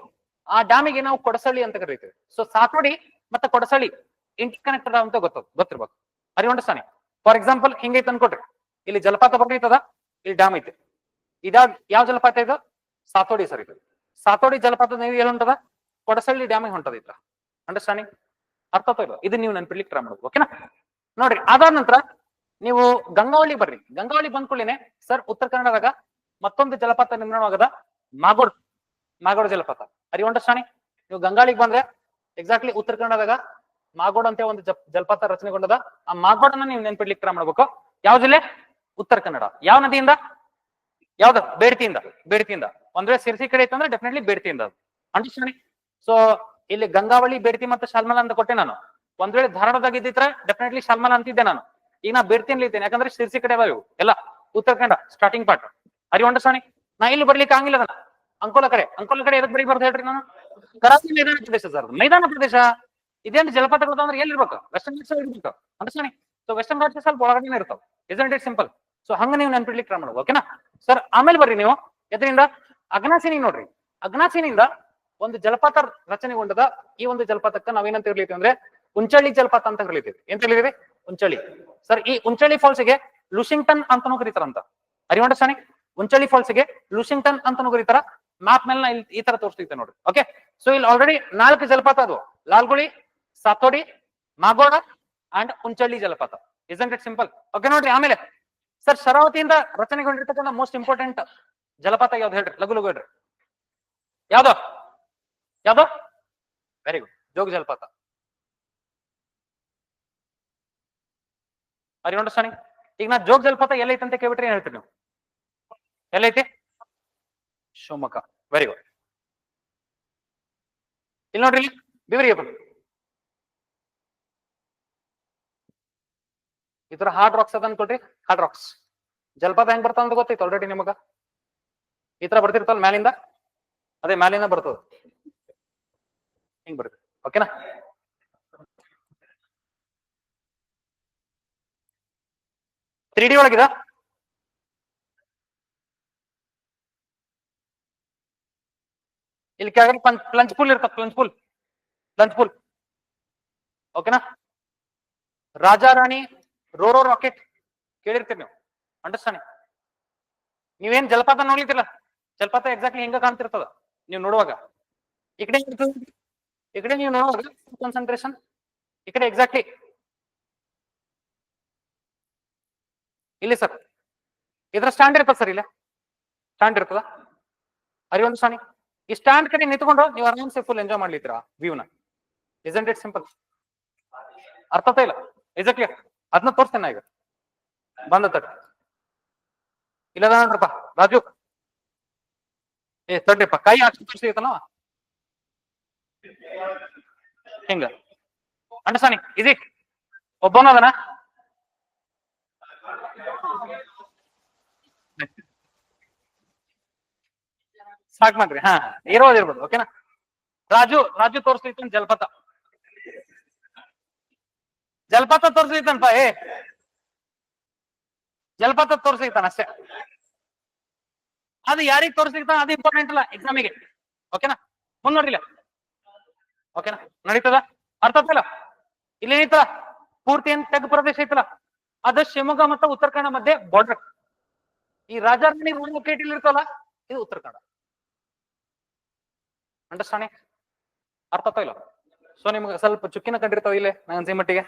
ಆ ಡ್ಯಾಮಿಗೆ ನಾವು ಕೊಡಸಳ್ಳಿ ಅಂತ ಕರಿತೀವಿ. ಸೊ ಸಾತೋಡಿ ಮತ್ತೆ ಕೊಡಸಳ್ಳಿ ಇಂಟರ್ ಕನೆಕ್ಟೆಡ್ ಅಂತ ಗೊತ್ತ, ಗೊತ್ತಿರ್ಬೇಕು. ಅರಿ ಅಂಡರ್ಸ್ಟಾನಿ ಫಾರ್ ಎಕ್ಸಾಂಪಲ್ ಹಿಂಗೈತೆ ಅನ್ಕೊಟ್ರಿ ಇಲ್ಲಿ ಜಲಪಾತ ಬರ್ತೈತದ ಇಲ್ಲಿ ಡ್ಯಾಮ್ ಐತಿ. ಇದ ಯಾವ ಜಲಪಾತ ಇದು? ಸಾತೋಡಿ ಸರ್ ಇದು. ಸಾತೋಡಿ ಜಲಪಾತ ನೀರು ಎಲ್ಲಿ ಹೊಂಟದ? ಕೊಡಸಳ್ಳಿ ಡ್ಯಾಮಿಗೆ ಹೊಂಟದ ಇದ್ರ. ಅಂಡರ್ಸ್ಟ್ಯಾಂಡಿಂಗ್ ಅರ್ಥ ಇಲ್ಲ ಇದು ನೀವು ನೆನ್ಪಿಡ್ಲಿಕ್ಕೆ ಟ್ರೈ ಮಾಡೋದು ಓಕೆನಾ ನೋಡ್ರಿ, ಅದಾದ ನಂತರ ನೀವು ಗಂಗಾವಳಿ ಬರ್ರಿ. ಗಂಗಾವಳಿ ಬಂದ್ಕೊಳ್ಳಿನೇ ಸರ್, ಉತ್ತರ ಕನ್ನಡದಾಗ ಮತ್ತೊಂದು ಜಲಪಾತ ನಿರ್ಮಾಣವಾಗದ ಮಾಗೋಡ್ ಮಾಗೋಡ್ ಜಲಪಾತ ಅರಿ ಅಂಡರ್ಸ್ಟ್ಯಾಂಡಿಂಗ್ ನೀವು ಗಂಗಾಳಿಗೆ ಬಂದ್ರೆ ಎಕ್ಸಾಕ್ಟ್ಲಿ ಉತ್ತರ ಕನ್ನಡದಾಗ ಮಾಗೋಡ ಅಂತ ಒಂದು ಜಲಪಾತ ರಚನೆಗೊಂಡದ ಆ ಮಾಗೋಡನ್ನ ನೀವು ನೆನ್ಪಿಡ್ಲಿಕ್ಕೆ ಟ್ರೈ ಮಾಡ್ಬೇಕು. ಯಾವ ಜಿಲ್ಲೆ? ಉತ್ತರ ಕನ್ನಡ. ಯಾವ ನದಿಯಿಂದ? ಯಾವ್ದು? ಬೇಡ್ತಿಯಿಂದ. ಬೇಡ್ತಿಯಿಂದ. ಒಂದ್ರೆ ಸಿರಿಸಿ ಕಡೆ ಕಡೆ ಇತ್ತಂದ್ರೆ ಡೆಫಿನೆಟ್ಲಿ ಬೇಡ್ತಿಯಿಂದ ಅಂಡರ್ಸ್ಟ್ಯಾಂಡಿಂಗ್ ಸೊ ಇಲ್ಲಿ ಗಂಗಾವಳಿ, ಬೇಡ್ತಿ ಮತ್ತೆ ಶಾಲ್ಮಲ ಅಂತ ಕೊಟ್ಟೆ ನಾನು. ಒಂದ್ ವೇಳೆ ಧಾರವಾಡದಾಗ ಇದ್ದಿದ್ರೆ ಡೆಫಿನೆಟ್ಲಿ ಶಾಲ್ಮಲ ಅಂತಿದ್ದೆ ನಾನು. ಈಗ ನಾ ಬೇಡ್ತಿನಲ್ಲಿ ಇದ್ದೇನೆ ಯಾಕಂದ್ರೆ ಶಿರ್ಸಿ ಕಡೆ ಇವು. ಎಲ್ಲ. ಉತ್ತರ ಕನ್ನಡ ಸ್ಟಾರ್ಟಿಂಗ್ ಪಾರ್ಟ್ ಅರಿ ಅಂಡರ್ಸ್ಟ್ಯಾಂಡಿಂಗ್ ನಾ ಇಲ್ಲಿ ಬರ್ಲಿಕ್ಕೆ ಆಗಿಲ್ಲ ಅಂಕೋಲ ಕಡೆ ಅಂಕೋಲ ಕಡೆ ಎದಕ್ ಬರೀಬಾರ್ದು ಹೇಳ್ರಿ ನಾನು? ಕರಾವಳಿ ಮೈದಾನ ಪ್ರದೇಶ ಸರ್ ಮೈದಾನ ಪ್ರದೇಶ. ಇದೇನು ಜಲಪಾತಗಳು ಅಂದ್ರೆ ಎಲ್ಲಿ ಇರ್ಬೇಕು? ವೆಸ್ಟರ್ನ್ ಘಾಟ್ಸ್ ಇರ್ಬೇಕು. ಅಂಡರ್ಸ್ಟ್ಯಾಂಡಿಂಗ್ ಸೊ ವೆಸ್ಟರ್ನ್ ಘಾಟ್ಸ್ ಸ್ವಲ್ಪ ಒಳಗಡೆ ಇರ್ತಾವ. ಇಸಂಟ್ ಇಟ್ ಸಿಂಪಲ್ ಸೊ ಹಂಗ ನೀವು ನೆನ್ಪಿಡ್ಲಿಕ್ಕೆ ಟ್ರೈ ಮಾಡೋದು ಓಕೆನಾ ಸರ್ ಆಮೇಲೆ ಬರ್ರಿ ನೀವು. ಎದರಿಂದ? ಅಗ್ನಾಸಿನಿ ನೋಡ್ರಿ. ಅಗ್ನಾಸಿನಿಂದ ಒಂದು ಜಲಪಾತ ರಚನೆಗೊಂಡದ ಈ ಒಂದು ಜಲಪಾತಕ್ಕ ನಾವೇನಂತ ಇರ್ಲಿತ್ತು ಅಂದ್ರೆ ಉಂಚಳ್ಳಿ ಜಲಪಾತ ಅಂತ ಕರೀತೀವಿ ಏನ್ ಹೇಳಿದೀವಿ ಉಂಚಳ್ಳಿ ಸರ್ ಈ ಉಂಚಳ್ಳಿ ಫಾಲ್ಸ್ಗೆ ಲೂಸಿಂಗ್ಟನ್ ಅಂತಾನೂ ಕರೀತಾರಂತ. ಅರಿ ಅಂಡರ್ಸ್ಟ್ಯಾಂಡಿಂಗ್ ಉಂಚಳ್ಳಿ ಫಾಲ್ಸ್ಗೆ ಲೂಸಿಂಗ್ಟನ್ ಅಂತಾನೂ ಕರೀತಾರ. ಮ್ಯಾಪ್ ಮೇಲೆ ನಾ ಇಲ್ಲಿ ಈ ತರ ತೋರಿಸ್ತಿದ್ದೆ ನೋಡ್ರಿ. ಓಕೆ ಸೊ ಇಲ್ಲಿ ಆಲ್ರೆಡಿ ನಾಲ್ಕು ಜಲಪಾತ ಅದು ಲಾಲ್ಗುಳಿ, ಸಾತೋಡಿ, ಮಾಗೋಡ ಅಂಡ್ ಉಂಚಳ್ಳಿ ಜಲಪಾತ. ಇಸಂಟ್ ಇಟ್ ಸಿಂಪಲ್ ಓಕೆ ನೋಡ್ರಿ, ಆಮೇಲೆ ಸರ್ ಶರಾವತಿಯಿಂದ ರಚನೆಗೊಂಡಿರ್ತಕ್ಕಂಥ ಮೋಸ್ಟ್ ಇಂಪಾರ್ಟೆಂಟ್ ಜಲಪಾತ ಯಾವ್ದು ಹೇಳ್ರಿ? ಲಘು ಲಘು ಹೇಳ್ರಿ. ಯಾವ್ದು? ಯಾವ್ದು? ವೆರಿ ಗುಡ್ ಜೋಗ ಜಲಪಾತ. ಅರಿ ಅಂಡರ್ಸ್ಟ್ಯಾಂಡಿಂಗ್ ಈಗ ನಾ ಜೋಗ ಜಲಪಾತ ಎಲ್ಲೈತೆ ಅಂತ ಕೇಳ್ಬಿಟ್ರೆ ಏನ್ ಹೇಳ್ತೀರಿ ನೀವು? ಎಲ್ಲೈತಿ? ಶಿವಮೊಗ್ಗ. ವೆರಿ ಗುಡ್ ಇಲ್ಲಿ ನೋಡ್ರಿ ಇಲ್ಲಿ ಬಿವರಿ ಈ ತರ ಹಾರ್ಡ್ ರಾಕ್ಸ್ ಅದ ಅನ್ಕೊಳ್ರಿ ಹಾರ್ಡ್ ರಾಕ್ಸ್ ಜಲಪಾತ ಹೆಂಗ್ ಬರ್ತಾವ ಅಂತ ಗೊತ್ತೈತೆ ಆಲ್ರೆಡಿ ನಿಮಗ? ಈ ತರ ಮ್ಯಾಲಿಂದ? ಅದೇ ಮ್ಯಾಲಿಂದ ಬರ್ತದ. ಹಿಂಗ್ ಬರ್ತದೆ. ಓಕೆನಾ ತ್ರೀ ಡಿ ಒಳಗಿದ? ಇಲ್ಲಿ ಕೆಳಗಡೆ ಪ್ಲಂಚ್ ಪೂಲ್ ಇರ್ತದೆ ಪ್ಲಂಚ್ ಪೂಲ್ ಪ್ಲಂಚ್ ಪೂಲ್ ಓಕೆನಾ ರಾಜಾ ರಾಣಿ, ರೋರೋ ರಾಕೆಟ್ ಕೇಳಿರ್ತೀರಿ ನೀವು? ಅಂಡರ್ಸ್ಟ್ಯಾಂಡಿಂಗ್ ನೀವೇನ್ ಜಲಪಾತ ನೋಡ್ಲಿತ್ತಿಲ್ಲ ಜಲಪಾತ ಎಕ್ಸಾಕ್ಟ್ಲಿ ಹೆಂಗ ಕಾಣ್ತಿರ್ತದ? ನೀವು ನೋಡುವಾಗ. ಈ ಕಡೆ ಈ ಕಡೆ ನೀವು ನೋಡುವಾಗ ಕಾನ್ಸಂಟ್ರೇಷನ್ ಈ ಕಡೆ ಎಕ್ಸಾಕ್ಟ್ಲಿ ಇಲ್ಲಿ ಸರ್ ಇದ್ರ ಸ್ಟ್ಯಾಂಡ್ ಇರ್ತದ ಸರ್ ಇಲ್ಲ? ಸ್ಟ್ಯಾಂಡ್ ಇರ್ತದ? ಅರಿವಂತ ಸ್ಟ್ಯಾಂಡ್ ಈ ಸ್ಟ್ಯಾಂಡ್ ಕಡೆ ನಿಂತ್ಕೊಂಡು ನೀವು ಆರಾಮ್ಸೆ ಫುಲ್ ಎಂಜಾಯ್ ಮಾಡ್ಲಿತ್ತೀರಾ ವ್ಯೂನ ಇಸಂಟ್ ಇಟ್ ಸಿಂಪಲ್ ಅರ್ಥ ಆಗ್ತಾ ಇಲ್ಲ ಇಸ್ ಕ್ಲಿಯರ್ ಅದನ್ನ ತೋರಿಸ್ತೇನೆ ನಾ ಈಗ ಬಂದ ತಡ್ರಿ ಇಲ್ಲದ ನೋಡ್ರಪ್ಪ ರಾಜು ಏ ತಡ್ರಿಪ್ಪ ಕೈ ಹಾಕಿ ತೋರಿಸಿತ್ತಲ್ಲ ಹಿಂಗ ಅಂಡರ್ಸ್ಟ್ಯಾಂಡಿಂಗ್ ಇಸ್ ಇಟ್ ಒಬ್ಬನ ಸಾಕ್ ಮಾಡ್ರಿ. ಹಾ, ಇರೋದ್ ಇರ್ಬೋದು ಓಕೆನಾ ರಾಜು ರಾಜು ತೋರಿಸ್ಲಿಕ್ಕೆ ಜಲಪಾತ? ಜಲಪಾತ ತೋರಿಸ್ಲಿತ್ತನಪ್ಪ ಏ? ಜಲಪಾತ ತೋರಿಸ್ಲಿಕ್ತಾನ ಅಷ್ಟೇ. ಅದು ಯಾರಿಗ್ ತೋರಿಸ್ಲಿಕ್ತಾನ ಅದು ಇಂಪಾರ್ಟೆಂಟ್ ಅಲ್ಲ ಎಕ್ಸಾಮಿಗೆ ಓಕೆನಾ ಮುಂದ್ ನೋಡಿಲ್ಲ ಓಕೆನಾ ನಡೀತದ? ಅರ್ಥ ಆಗ್ತಿಲ್ಲ? ಇಲ್ಲಿ ಏನೈತಲ್ಲ? ಪೂರ್ತಿ ಏನ್ ತೆಗ್ ಪ್ರದೇಶ ಐತಲ್ಲ? ಅದು ಶಿವಮೊಗ್ಗ ಮತ್ತು ಉತ್ತರ ಕನ್ನಡ ಮಧ್ಯೆ ಬಾರ್ಡರ್ ಈ ರಾಜಾರಾಣಿ ರೂಲ್ ಲೊಕೇಟ್ ಇರ್ತಲ್ಲ, ಇದು ಉತ್ತರ ಕನ್ನಡ ಅಂಡರ್ಸ್ಟ್ಯಾಂಡಿಂಗ್ ಅರ್ಥ ಆಗ್ತಾ ಇಲ್ಲ? ಸೊ ನಿಮ್ಗೆ ಸ್ವಲ್ಪ ಚುಕ್ಕಿನ ಕಂಡಿರ್ತಾವ ಇಲ್ಲೇ ನಂಗೆ ಮಟ್ಟಿಗೆ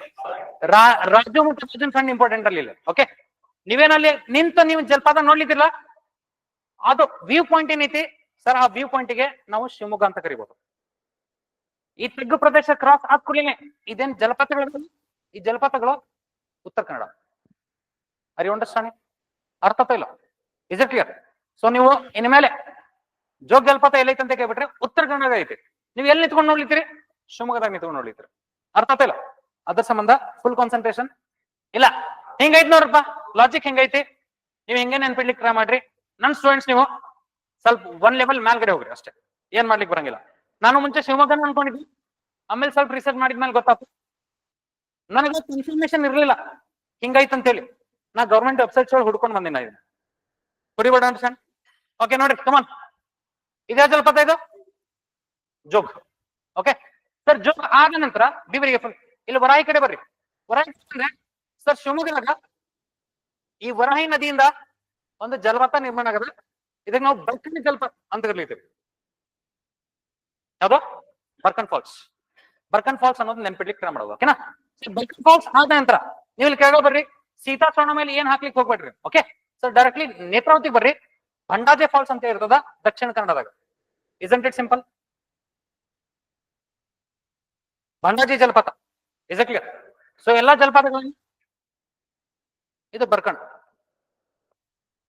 ರಾ, ರಾಜು ಮತ್ತು ರಾಜನ್ ಸಣ್ಣ ಇಂಪಾರ್ಟೆಂಟ್ ಅಲ್ಲಿ ಇಲ್ಲ ಓಕೆ ನೀವೇನಲ್ಲಿ ನಿಂತ ನೀವು ಜಲಪಾತ ನೋಡ್ಲಿಕ್ಕಿಲ್ಲ? ಅದು ವ್ಯೂ ಪಾಯಿಂಟ್ ಏನೈತಿ? ಸರ್, ಆ ವ್ಯೂ ಪಾಯಿಂಟ್ಗೆ ನಾವು ಶಿವಮೊಗ್ಗ ಅಂತ ಕರಿಬಹುದು ಈ ತೆಗ್ಗು ಪ್ರದೇಶ ಕ್ರಾಸ್ ಆದ ಕೂಡಲೇ ಇದೇನ್ ಜಲಪಾತಗಳು? ಈ ಜಲಪಾತಗಳು ಉತ್ತರ ಕನ್ನಡ. ಅರಿ ಅಂಡರ್ಸ್ಟ್ಯಾಂಡಿಂಗ್ ಅರ್ಥ ಇಲ್ಲ? ಇಸ್ ಇಟ್ ಕ್ಲಿಯರ್ ಸೊ ನೀವು ಇನ್ಮೇಲೆ ಜೋಗ ಜಲಪಾತ ಎಲ್ಲೈತೆ ಅಂತ ಕೇಳ್ಬಿಟ್ರೆ ಉತ್ತರ ಕನ್ನಡ ಐತಿ. ನೀವು ಎಲ್ಲಿ ನಿಂತ್ಕೊಂಡು ನೋಡ್ಲಿತ್ತೀರಿ? ಶಿವಮೊಗ್ಗದಾಗ ನಿಂತ್ಕೊಂಡು ನೋಡ್ಲಿತ್ತೀರಿ. ಅರ್ಥ ಇಲ್ಲ? ಅದ್ರ ಸಂಬಂಧ ಫುಲ್ ಕಾನ್ಸಂಟ್ರೇಷನ್ ಇಲ್ಲ. ಹಿಂಗೈತಿ ನೋಡ್ರಪ್ಪ. ಲಾಜಿಕ್ ಹೆಂಗೈತಿ. ನೀವು ಹೆಂಗೇ ನೆನ್ಪಿಡ್ಲಿಕ್ಕೆ ಟ್ರೈ ಮಾಡ್ರಿ. ನನ್ ಸ್ಟೂಡೆಂಟ್ಸ್ ನೀವು ಸ್ವಲ್ಪ ಒನ್ ಲೆವೆಲ್ ಮೇಲ್ಗಡೆ ಹೋಗ್ರಿ ಅಷ್ಟೇ. ಏನ್ ಮಾಡ್ಲಿಕ್ಕೆ ಬರಂಗಿಲ್ಲ. ನಾನು ಮುಂಚೆ ಶಿವಮೊಗ್ಗನ ಅನ್ಕೊಂಡಿದ್ವಿ ಆಮೇಲೆ ಸ್ವಲ್ಪ ರಿಸರ್ಚ್ ಮಾಡಿದ್ಮೇಲೆ ಗೊತ್ತಾಯ್ತು ನನಗೆ ಇನ್ಫಾರ್ಮೇಶನ್ ಇರ್ಲಿಲ್ಲ. ಹಿಂಗೈತ್ ಅಂತೇಳಿ ನಾ ಗೌರ್ಮೆಂಟ್ ವೆಬ್ಸೈಟ್ಸ್ ಒಳಗೆ ಹುಡ್ಕೊಂಡು ಬಂದಿನ ಇದನ್ನ. ಕುಡಿಬೇಡ ಅಂಡರ್ಸ್ಟ್ಯಾಂಡ್ ಓಕೆ ನೋಡ್ರಿ ಕಮಾನ್ ಇದೇ ಜಲಪಾತ ಇದು ಜೋಗ್. ಓಕೆ ಸರ್ ಜೋಗ್ ಆದ ನಂತರ ಬಿವರಿಗೆ ಇಲ್ಲಿ ವರಾಯಿ ಕಡೆ ಬರ್ರಿ. ವರಾಯಿ ಅಂದ್ರೆ ಸರ್ ಶಿವಮೊಗ್ಗದಾಗ ಈ ವರಾಹಿ ನದಿಯಿಂದ ಒಂದು ಜಲಪಾತ ನಿರ್ಮಾಣ ಆಗದ. ಇದಕ್ಕೆ ನಾವು ಬರ್ಕನ್ ಜಲಪಾತ ಅಂತ ಕರೀತೀವಿ. ಯಾವ್ದು? ಬರ್ಕನ್ ಫಾಲ್ಸ್. ಬರ್ಕನ್ ಫಾಲ್ಸ್ ಅನ್ನೋದು ನೆನ್ಪಿಡ್ಲಿಕ್ಕೆ ಟ್ರೈ ಮಾಡೋದು ಓಕೆನಾ ಬರ್ಕನ್ ಫಾಲ್ಸ್ ಆದ ನಂತರ ನೀವು ಇಲ್ಲಿ ಕೇಳೋ ಬರ್ರಿ. ಸೀತಾ ಸೋಣ ಮೇಲೆ ಏನ್ ಹಾಕ್ಲಿಕ್ಕೆ ಹೋಗ್ಬೇಡ್ರಿ ಓಕೆ ಸರ್ ಡೈರೆಕ್ಟ್ಲಿ ನೇತ್ರಾವತಿ ಬರ್ರಿ. ಭಂಡಾಜೆ ಫಾಲ್ಸ್ ಅಂತ ಇರ್ತದ, ದಕ್ಷಿಣ ಕನ್ನಡದಾಗ. ಇಸಂಟ್ it ಸಿಂಪಲ್ ಬಂಡಾಜಿ ಜಲಪಾತ ಇಸ್ ಕ್ಲಿಯರ್ ಸೊ ಎಲ್ಲಾ ಜಲಪಾತಗಳನ್ನು ಇದು ಬರ್ಕಣ